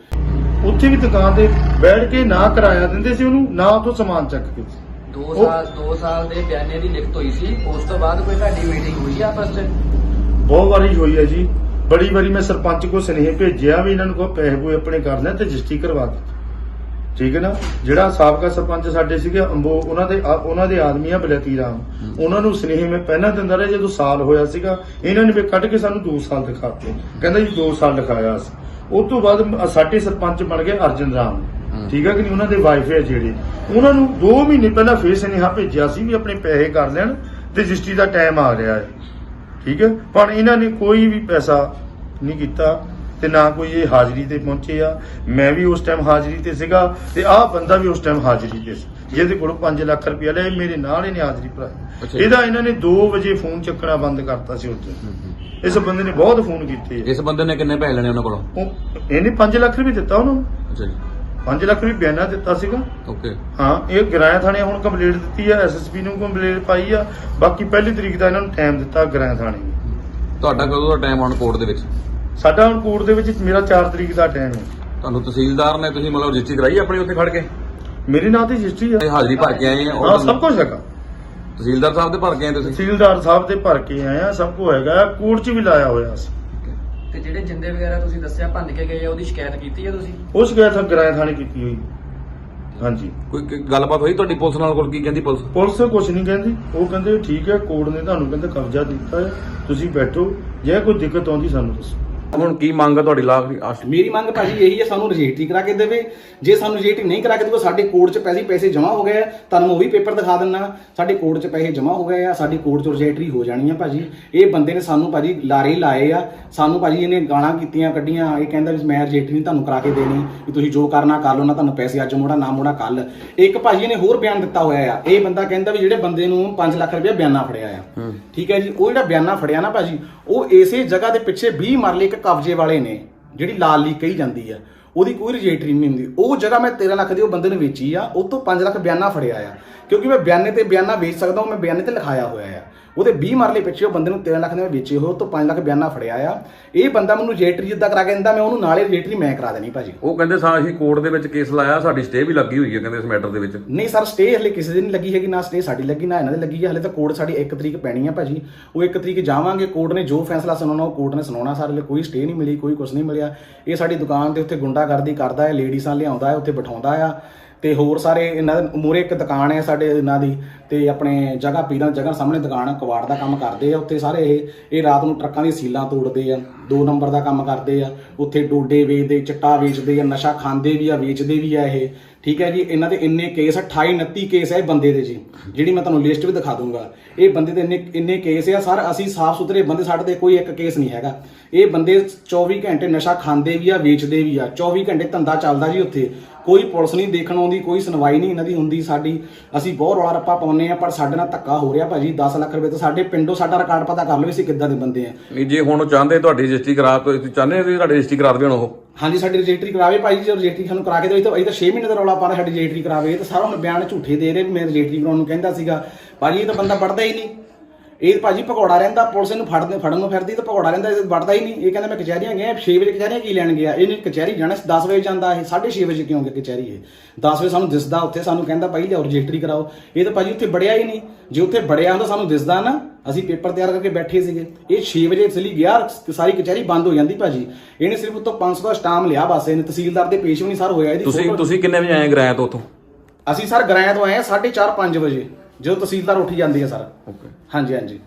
ਉੱਥੇ ਵੀ ਦੁਕਾਨ ਤੇ ਬੈਠ ਕੇ ਨਾ ਕਿਰਾਇਆ ਦਿੰਦੇ ਸੀ ਉਹਨੂੰ ਨਾ ਉੱਥੋਂ ਸਮਾਨ ਚੱਕ ਕੇ। 2 ਉਹ- ਸਾਲ 2 ਸਾਲ ਦੇ ਬਿਆਨੇ ਦੀ ਲਿਖਤ ਹੋਈ ਸੀ। ਉਸ ਤੋਂ ਬਾਅਦ ਕੋਈ ਤੁਹਾਡੀ ਮੀਟਿੰਗ ਹੋਈ ਆ ਆਪਸ ਵਿੱਚ? ਬਹੁਤ ਵਾਰੀ ਹੋਈ ਹੈ ਜੀ। ਬੜੀ ਵਾਰੀ ਮੈਂ ਸਰਪੰਚ ਕੋ ਸੁਨੇਹੇ ਭੇਜਿਆ ਵੀ ਇਹਨਾਂ ਨੂੰ ਕੋ ਪੈਸੇ ਪੂਏ ਆਪਣੇ ਕਰ ਲੈ ਤੇ ਰਜਿਸਟਰੀ ਕਰਵਾ ਦੇ ਠੀਕ ਹੈ ਨਾ? ਜਿਹੜਾ ਸਾਬਕਾ ਸਰਪੰਚ ਸਾਡੇ ਸੀਗੇ ਅੰਬੋ ਉਹਨਾਂ ਦੇ ਉਹਨਾਂ ਦੇ ਆਦਮੀ ਆ ਬਲਤੀ ਰਾਮ ਉਹਨਾਂ ਨੂੰ ਸੁਨੇਹੇ ਮੈਂ ਪਹਿਲਾਂ ਦਿੰਦਾ ਰਿਹਾ ਜਦੋਂ ਸਾਲ ਹੋਇਆ ਸੀਗਾ। ਇਹਨਾਂ ਨੇ ਵੀ ਕੱਢ ਕੇ ਸਾਨੂੰ 2 ਸਾਲ ਦਿਖਾਤੇ। ਕਹਿੰਦਾ ਜੀ 2 ਸਾਲ ਲਿਖਾਇਆ ਸੀ। ਉਸ ਤੋਂ ਬਾਅਦ ਸਾਡੇ ਸਰਪੰਚ ਬਣ ਗਏ ਅਰਜਨ ਰਾਮ। ਠੀਕ ਹੈ ਕਿ ਨਹੀਂ? ਉਹਨਾਂ ਦੇ ਵਾਈਫ ਹੈ ਜਿਹੜੇ। ਉਹਨਾਂ ਨੂੰ 2 ਮਹੀਨੇ ਪਹਿਲਾਂ ਫੇਰ ਸੁਨੇਹਾ ਭੇਜਿਆ ਸੀ ਵੀ ਆਪਣੇ ਪੈਸੇ ਕਰ ਲੈਣ ਤੇ ਰਜਿਸਟਰੀ ਦਾ ਟਾਈਮ ਆ ਰਿਹਾ ਹੈ। ਠੀਕ ਹੈ ਪਰ ਇਹਨਾਂ ਨੇ ਕੋਈ ਵੀ ਪੈਸਾ ਨਹੀਂ ਕੀਤਾ ਤੇ ਨਾ ਕੋਈ ਇਹ ਹਾਜ਼ਰੀ ਤੇ ਪਹੁੰਚੇ ਆ। ਮੈਂ ਵੀ ਉਸ ਟਾਈਮ ਹਾਜ਼ਰੀ ਤੇ ਸੀਗਾ ਤੇ ਆਹ ਬੰਦਾ ਵੀ ਉਸ ਟਾਈਮ ਹਾਜ਼ਰੀ ਤੇ ਸੀ। ਜਿਹਦੇ ਕੋਲ 5 ਲੱਖ ਰੁਪਇਆ ਲਿਆ ਮੇਰੇ ਨਾਲ ਇਹਨੇ ਹਾਜ਼ਰੀ ਭਰਾਈ। ਇਹਦਾ ਇਹਨਾਂ ਨੇ 2 ਵਜੇ ਫੋਨ ਚੱਕਣਾ ਬੰਦ ਕਰਤਾ ਸੀ ਉਸ ਦਿਨ। ਇਸ ਬੰਦੇ ਨੇ ਬਹੁਤ ਫੋਨ ਕੀਤੇ। ਆ। ਇਸ ਬੰਦੇ ਨੇ ਕਿੰਨੇ ਪੈਸੇ ਲੈਣੇ ਉਹਨਾਂ ਕੋਲੋਂ? ਉਹ ਇਹਨੇ 5 ਲੱਖ ਰੁਪਏ ਦਿੱਤਾ ਉਹਨੂੰ। ਅੱਛਾ ਜੀ। 5 ਲੱਖ ਰੁਪਏ ਬਿਆਨਾ ਦਿੱਤਾ ਸੀਗਾ। ਓਕੇ। ਹਾਂ ਇਹ ਗਰਾਇਆ ਥਾਣੇ ਹੁਣ ਕੰਪਲੀਟ ਦਿੱਤੀ ਆ ਐਸਐਸਪੀ ਨੂੰ ਕੰਪਲੀਟ ਪਾਈ ਆ। ਬਾਕੀ ਪਹਿਲੀ ਤਰੀਕ ਦਾ ਇਹਨਾਂ ਨੂੰ ਟਾਈਮ ਦਿੱਤਾ ਗਰਾਇਆ ਥਾਣੇ ਨੇ। ਤੁਹਾਡਾ ਕਦੋਂ ਦਾ ਟਾਈਮ ਆਨ ਕੋਰਟ ਦੇ ਵਿੱਚ? ਸਾਡਾ ਹੁਣ ਕੋਰਟ ਦੇ ਵਿੱਚ ਮੇਰਾ 4 ਤਰੀਕ ਦਾ ਟਾਈਮ ਹੈ ਤੁਹਾਨੂੰ ਤਹਿਸੀਲਦਾਰ ਨੇ ਤੁਸੀਂ ਮਤਲਬ ਰਜਿਸਟਰੀ ਕਰਾਈ ਆਪਣੀ ਉੱਥੇ ਖੜ ਕੇ? ਮੇਰੇ ਨਾਂ ਤੇ ਰਜਿਸਟਰੀ ਆ। ਇਹ ਹਾਜ਼ਰੀ ਭਰ ਕੇ ਆਏ ਆ ਹਾਂ ਸਭ ਕੁਝ ਹੈਗਾ। ਤਹਿਸੀਲਦਾਰ ਸਾਹਿਬ ਦੇ ਭਰ ਕੇ ਆਏ ਤੁਸੀਂ? ਤਹਿਸੀਲਦਾਰ ਸਾਹਿਬ ਦੇ ਭਰ ਕੇ ਆਏ ਆ ਸਭ ਕੁਝ ਹੈਗਾ ਕੋਰਟ 'ਚ ਵੀ ਲਾਇਆ ਹੋਇਆ ਸੀ। ਤੇ ਜਿਹੜੇ ਜਿੰਦੇ ਵਗੈਰਾ ਤੁਸੀਂ ਦੱਸਿਆ ਭੰਨ ਕੇ ਗਏ ਆ ਉਹਦੀ ਸ਼ਿਕਾਇਤ ਕੀਤੀ ਹੈ ਤੁਸੀਂ? ਉਹ ਸ਼ਿਕਾਇਤ ਕਿਰਾਇਆ ਥਾਣੇ ਕੀਤੀ ਹੋਈ। ਹਾਂਜੀ। ਕੋਈ ਕੋਈ ਗੱਲਬਾਤ ਹੋਈ ਤੁਹਾਡੀ ਪੁਲਿਸ ਨਾਲ ਕੋਲ? ਕੀ ਕਹਿੰਦੀ ਪੁਲਿਸ? ਪੁਲਿਸ ਕੁਝ ਨਹੀਂ ਕਹਿੰਦੀ। ਉਹ ਕਹਿੰਦੇ ਠੀਕ ਹੈ ਕੋਰਟ ਨੇ ਤੁਹਾਨੂੰ ਕਹਿੰਦੇ ਕਬਜ਼ਾ ਦਿੱਤਾ ਹੈ ਤੁਸੀਂ ਬੈਠੋ। ਜੇ ਕੋਈ ਦਿੱਕਤ ਆਉਂਦੀ ਸਾਨੂੰ ਦੱਸੋ। ਹੁਣ ਕੀ ਮੰਗ ਹੈ ਤੁਹਾਡੀ ਲਾਖ ਮੇਰੀ ਮੰਗ ਭਾਜੀ ਇਹੀ ਹੈ, ਸਾਨੂੰ ਰਜਿਸਟਰੀ ਕਰਾ ਕੇ ਦੇਵੇ। ਜੇ ਸਾਨੂੰ ਰਜਿਸਟਰੀ ਨਹੀਂ ਕਰਾ ਕੇ ਦੇਵੇ, ਸਾਡੇ ਕੋਰਟ 'ਚ ਪੈਸੇ ਪੈਸੇ ਜਮ੍ਹਾਂ ਹੋ ਗਏ ਆ। ਤੁਹਾਨੂੰ ਉਹ ਵੀ ਪੇਪਰ ਦਿਖਾ ਦਿੰਨਾ ਸਾਡੇ ਕੋਰਟ 'ਚ ਪੈਸੇ ਜਮ੍ਹਾਂ ਹੋ ਗਏ ਆ। ਸਾਡੀ ਕੋਰਟ 'ਚ ਰਜਿਸਟਰੀ ਹੋ ਜਾਣੀ ਆ ਭਾਜੀ। ਇਹ ਬੰਦੇ ਨੇ ਸਾਨੂੰ ਭਾਜੀ ਲਾਰੇ ਲਾਏ ਆ। ਸਾਨੂੰ ਭਾਜੀ ਇਹਨੇ ਗਾਲਾਂ ਕੀਤੀਆਂ, ਕੱਢੀਆਂ। ਇਹ ਕਹਿੰਦਾ ਵੀ ਮੈਂ ਰਜਿਸਟਰੀ ਨਹੀਂ ਤੁਹਾਨੂੰ ਕਰਾ ਕੇ ਦੇਣੀ। ਵੀ ਤੁਸੀਂ ਜੋ ਕਰਨਾ ਕਰ ਲਓ, ਨਾ ਤੁਹਾਨੂੰ ਪੈਸੇ ਅੱਜ ਮੋੜਾ, ਨਾ ਮੋੜਾ ਕੱਲ ਇੱਕ ਭਾਜੀ ਨੇ ਹੋਰ ਬਿਆਨ ਦਿੱਤਾ ਹੋਇਆ ਆ। ਇਹ ਬੰਦਾ ਕਹਿੰਦਾ ਵੀ ਜਿਹੜੇ ਬੰਦੇ ਨੂੰ 5 ਲੱਖ ਰੁਪਏ ਬਿਆਨਾ ਫੜਿਆ ਆ। ਠੀਕ ਹੈ ਜੀ? ਉਹ ਜਿਹੜਾ ਬਿਆਨਾ ਫੜਿਆ ਨਾ ਭਾਜੀ, ਉਹ ਇਸੇ ਜਗ੍ਹਾ ਦੇ ਪਿੱਛੇ 20 ਮਰਲੇ ਇੱਕ ਕਬਜ਼ੇ ਵਾਲੇ ਨੇ, ਜਿਹੜੀ ਲਾਲ ਲੀ ਕਹੀ ਜਾਂਦੀ ਆ। ਉਹਦੀ ਕੋਈ ਰਜਿਸਟਰੀ ਨਹੀਂ ਹੁੰਦੀ। ਉਹ ਜਗ੍ਹਾ ਮੈਂ 13 ਲੱਖ ਦੀ ਉਹ ਬੰਦੇ ਨੂੰ ਵੇਚੀ ਆ, ਉਹ ਤੋਂ 5 ਲੱਖ ਬਿਆਨਾ ਫੜਿਆ ਆ। ਕਿਉਂਕਿ ਮੈਂ ਬਿਆਨੇ ਤੇ ਬਿਆਨਾ ਵੇਚ ਸਕਦਾ ਹਾਂ ਮੈਂ ਬਿਆਨੇ ਤੇ ਲਿਖਾਇਆ ਹੋਇਆ ਆ। ਉਹਦੇ 20 ਮਰਲੇ ਪਿੱਛੇ ਉਹ ਬੰਦੇ ਨੂੰ 13 ਲੱਖ ਦੇ ਮੈਂ ਵੇਚੇ ਉਹ ਤੋਂ 5 ਲੱਖ ਬਿਆਨਾ ਫੜਿਆ ਆ। ਇਹ ਬੰਦਾ ਮੈਨੂੰ ਰਜਿਸਟਰੀ ਜਿੱਦਾਂ ਕਰਾ ਕੇ ਦਿੰਦਾ ਮੈਂ ਉਹਨੂੰ ਨਾਲੇ ਰਜਿਸਟਰੀ ਮੈਂ ਕਰਾ ਦੇਣੀ ਭਾਜੀ। ਉਹ ਕਹਿੰਦੇ ਸਾ ਅਸੀਂ ਕੋਰਟ ਦੇ ਵਿੱਚ ਕੇਸ ਲਾਇਆ ਸਾਡੀ ਸਟੇ ਵੀ ਲੱਗੀ ਹੋਈ ਹੈ ਕਹਿੰਦੇ ਇਸ ਮੈਟਰ ਦੇ ਵਿੱਚ। ਨਹੀਂ ਸਰ ਸਟੇ ਹਲੇ ਕਿਸੇ ਦੀ ਨਹੀਂ ਲੱਗੀ ਹੈਗੀ ਨਾ ਸਟੇ ਸਾਡੀ ਲੱਗੀ ਨਾ ਇਹਨਾਂ ਦੀ ਲੱਗੀ ਹੈ ਹਲੇ ਤਾਂ ਕੋਰਟ ਸਾਡੀ 1 ਤਰੀਕ ਪੈਣੀ ਆ ਭਾਜੀ। ਉਹ 1 ਤਰੀਕ ਜਾਵਾਂਗੇ ਕੋਰਟ ਨੇ ਜੋ ਫੈਸਲਾ ਸੁਣਾਉਣਾ ਉਹ ਕੋਰਟ ਨੇ ਸੁਣਾਉਣਾ ਸਾਡੇ ਲਈ ਕੋਈ ਸਟੇ ਨਹੀਂ ਮਿਲੀ ਕੋਈ ਕੁਝ ਨਹੀਂ ਮਿਲਿਆ। ਇਹ ਸਾਡੀ ਦੁਕਾਨ ਦੇ ਉੱਤੇ ਗੁੰਡਾਗਰਦੀ ਕਰਦਾ ਹੈ ਲੇਡੀਜ਼ਾਂ ਲਿਆਉਂਦਾ ਹੈ ਉੱਥੇ ਬਿਠਾਉਂਦਾ ਆ। ਤੇ ਹੋਰ ਸਾਰੇ ਇਹਨਾਂ ਦੇ ਮੂਰੇ ਇੱਕ ਦੁਕਾਨ ਹੈ ਸਾਡੇ ਇਹਨਾਂ ਦੀ, ਤੇ ਆਪਣੇ ਜਗ੍ਹਾ ਪੀਰਾਂ ਜਗ੍ਹਾ ਸਾਹਮਣੇ ਦੁਕਾਨ ਆ ਕਵਾੜ ਦਾ ਕੰਮ ਕਰਦੇ ਆ, ਉੱਥੇ ਸਾਰੇ ਇਹ ਇਹ ਰਾਤ ਨੂੰ ਟਰੱਕਾਂ ਦੀ ਸੀਲਾਂ ਤੋੜਦੇ ਆ, ਦੋ ਨੰਬਰ ਦਾ ਕੰਮ ਕਰਦੇ ਆ, ਉੱਥੇ ਡੋਡੇ ਵੇਚਦੇ, ਚਿੱਟਾ ਵੇਚਦੇ ਆ, ਨਸ਼ਾ ਖਾਂਦੇ ਵੀ ਆ, ਵੇਚਦੇ ਵੀ ਆ ਇਹ। ਠੀਕ ਹੈ ਜੀ ਇਹਨਾਂ ਦੇ ਇੰਨੇ ਕੇਸ 28 29 ਕੇਸ ਹੈ ਇਹ ਬੰਦੇ ਦੇ ਜੀ ਜਿਹੜੀ ਮੈਂ ਤੁਹਾਨੂੰ ਲਿਸਟ ਵੀ ਦਿਖਾ ਦੂੰਗਾ। ਇਹ ਬੰਦੇ ਦੇ ਇੰਨੇ ਇੰਨੇ ਕੇਸ ਆ ਸਰ ਅਸੀਂ ਸਾਫ਼ ਸੁਥਰੇ ਬੰਦੇ ਸਾਡੇ ਤੇ ਕੋਈ ਇੱਕ ਕੇਸ ਨਹੀਂ ਹੈਗਾ। ਇਹ ਬੰਦੇ 24 ਘੰਟੇ ਨਸ਼ਾ ਖਾਂਦੇ ਵੀ ਆ ਵੇਚਦੇ ਵੀ ਆ 24 ਘੰਟੇ ਧੰਦਾ ਚੱਲਦਾ ਜੀ ਉੱਥੇ। ਕੋਈ ਪੁਲਿਸ ਨਹੀਂ ਦੇਖਣ ਆਉਂਦੀ ਕੋਈ ਸੁਣਵਾਈ ਨਹੀਂ ਇਹਨਾਂ ਦੀ ਹੁੰਦੀ ਸਾਡੀ। ਅਸੀਂ ਬਹੁਤ ਰੌਲਾ ਰੱਪਾ ਪਾਉਂਦੇ ਆ ਪਰ ਸਾਡੇ ਨਾਲ ਧੱਕਾ ਹੋ ਰਿਹਾ ਭਾਜੀ 10 ਲੱਖ ਰੁਪਏ ਤਾਂ ਸਾਡੇ ਪਿੰਡੋਂ ਸਾਡਾ ਰਿਕਾਰਡ ਪਤਾ ਕਰ ਲਓ ਅਸੀਂ ਕਿੱਦਾਂ ਦੇ ਬੰਦੇ ਆ ਨਹੀਂ ਜੇ ਹੁਣ ਉਹ ਚਾਹੁੰਦੇ ਤੁਹਾਡੀ ਰਜਿਸਟਰੀ ਕਰਾ ਤੁਸੀਂ ਚਾਹੁੰਦੇ ਹੋ ਤੁਹਾਡੀ ਰਜਿਸਟਰੀ ਕਰਾ ਦੇਣ ਉਹ? ਹਾਂਜੀ ਸਾਡੀ ਰਜਿਸਟਰੀ ਕਰਾਵੇ ਭਾਈ ਜੀ ਜੇ ਰਜਿਸਟਰੀ ਸਾਨੂੰ ਕਰਾ ਕੇ ਤਾਂ ਇਹ ਤਾਂ 6 ਮਹੀਨੇ ਦਾ ਰੌਲਾ ਪਾ ਰਿਹਾ ਸਾਡੀ ਰਜਿਸਟਰੀ ਕਰਾਵੇ, ਇਹ ਤਾਂ ਸਾਰਾ ਹੁਣ ਬਿਆਨ ਝੂਠੇ ਦੇ ਰਹੇ ਵੀ ਮੈਂ ਰਜਿਸਟਰੀ ਕਰਾਉਣ ਨੂੰ ਕਹਿੰਦਾ ਸੀਗਾ। ਭਾਜੀ, ਇਹ ਤਾਂ ਬੰਦਾ ਪੜਦਾ ਹੀ ਨਹੀਂ। ਇਹ ਭਾਜੀ ਭਗੌੜਾ ਰਹਿੰਦਾ ਪੁਲਿਸ ਇਹਨੂੰ ਫੜਦੇ ਫੜਨ ਨੂੰ ਫਿਰਦੀ ਤਾਂ ਭਗੌੜਾ ਰਹਿੰਦਾ ਇਹ ਵੜਦਾ ਹੀ ਨਹੀਂ। ਇਹ ਕਹਿੰਦਾ ਮੈਂ ਕਚਹਿਰੀਆਂ ਗਿਆ 6 ਵਜੇ ਕਚਹਿਰੀਆਂ ਕੀ ਲੈਣ ਗਿਆ? ਇਹਨੇ ਕਚਹਿਰੀ ਜਾਣਾ ਸੀ 10 ਵਜੇ ਜਾਂਦਾ ਇਹ 6:30 ਵਜੇ ਕਿਉਂ ਗਿਆ ਕਚਹਿਰੀ ਇਹ? 10 ਵਜੇ ਸਾਨੂੰ ਦਿਸਦਾ ਉੱਥੇ ਸਾਨੂੰ ਕਹਿੰਦਾ ਭਾਈ ਲਿਆਓ ਰਜਿਸਟਰੀ ਕਰਾਓ। ਇਹ ਤਾਂ ਭਾਜੀ ਉੱਥੇ ਬੜਿਆ ਹੀ ਨਹੀਂ। ਜੇ ਉੱਥੇ ਬੜਿਆ ਹੁੰਦਾ ਸਾਨੂੰ ਦਿਸਦਾ ਨਾ ਅਸੀਂ ਪੇਪਰ ਤਿਆਰ ਕਰਕੇ ਬੈਠੇ ਸੀਗੇ। ਇਹ 6 ਵਜੇ ਚਲੀ ਗਿਆ ਸਾਰੀ ਕਚਹਿਰੀ ਬੰਦ ਹੋ ਜਾਂਦੀ ਭਾਜੀ। ਇਹਨੇ ਸਿਰਫ ਉੱਤੋਂ 500 ਦਾ ਸਟਾਮ ਲਿਆ ਬਸ ਇਹਨੇ ਤਹਿਸੀਲਦਾਰ ਦੇ ਪੇਸ਼ ਵੀ ਨਹੀਂ ਸਰ ਹੋਇਆ ਇਹਦੀ ਤੁਸੀਂ ਤੁਸੀਂ ਕਿੰਨੇ ਵਜੇ ਆਏ ਗ੍ਰਾਇਆ ਤੋਂ ਉੱਥੋਂ? ਅਸੀਂ ਸਰ ਗਰਾਇਆ ਤੋਂ ਆਏ ਆ 4:30 5 ਵਜੇ। ਜਦੋਂ ਤਹਿਸੀਲਦਾਰ ਉੱਠ ਜਾਂਦੀ ਹੈ ਸਰ। ਓਕੇ ਹਾਂਜੀ ਹਾਂਜੀ।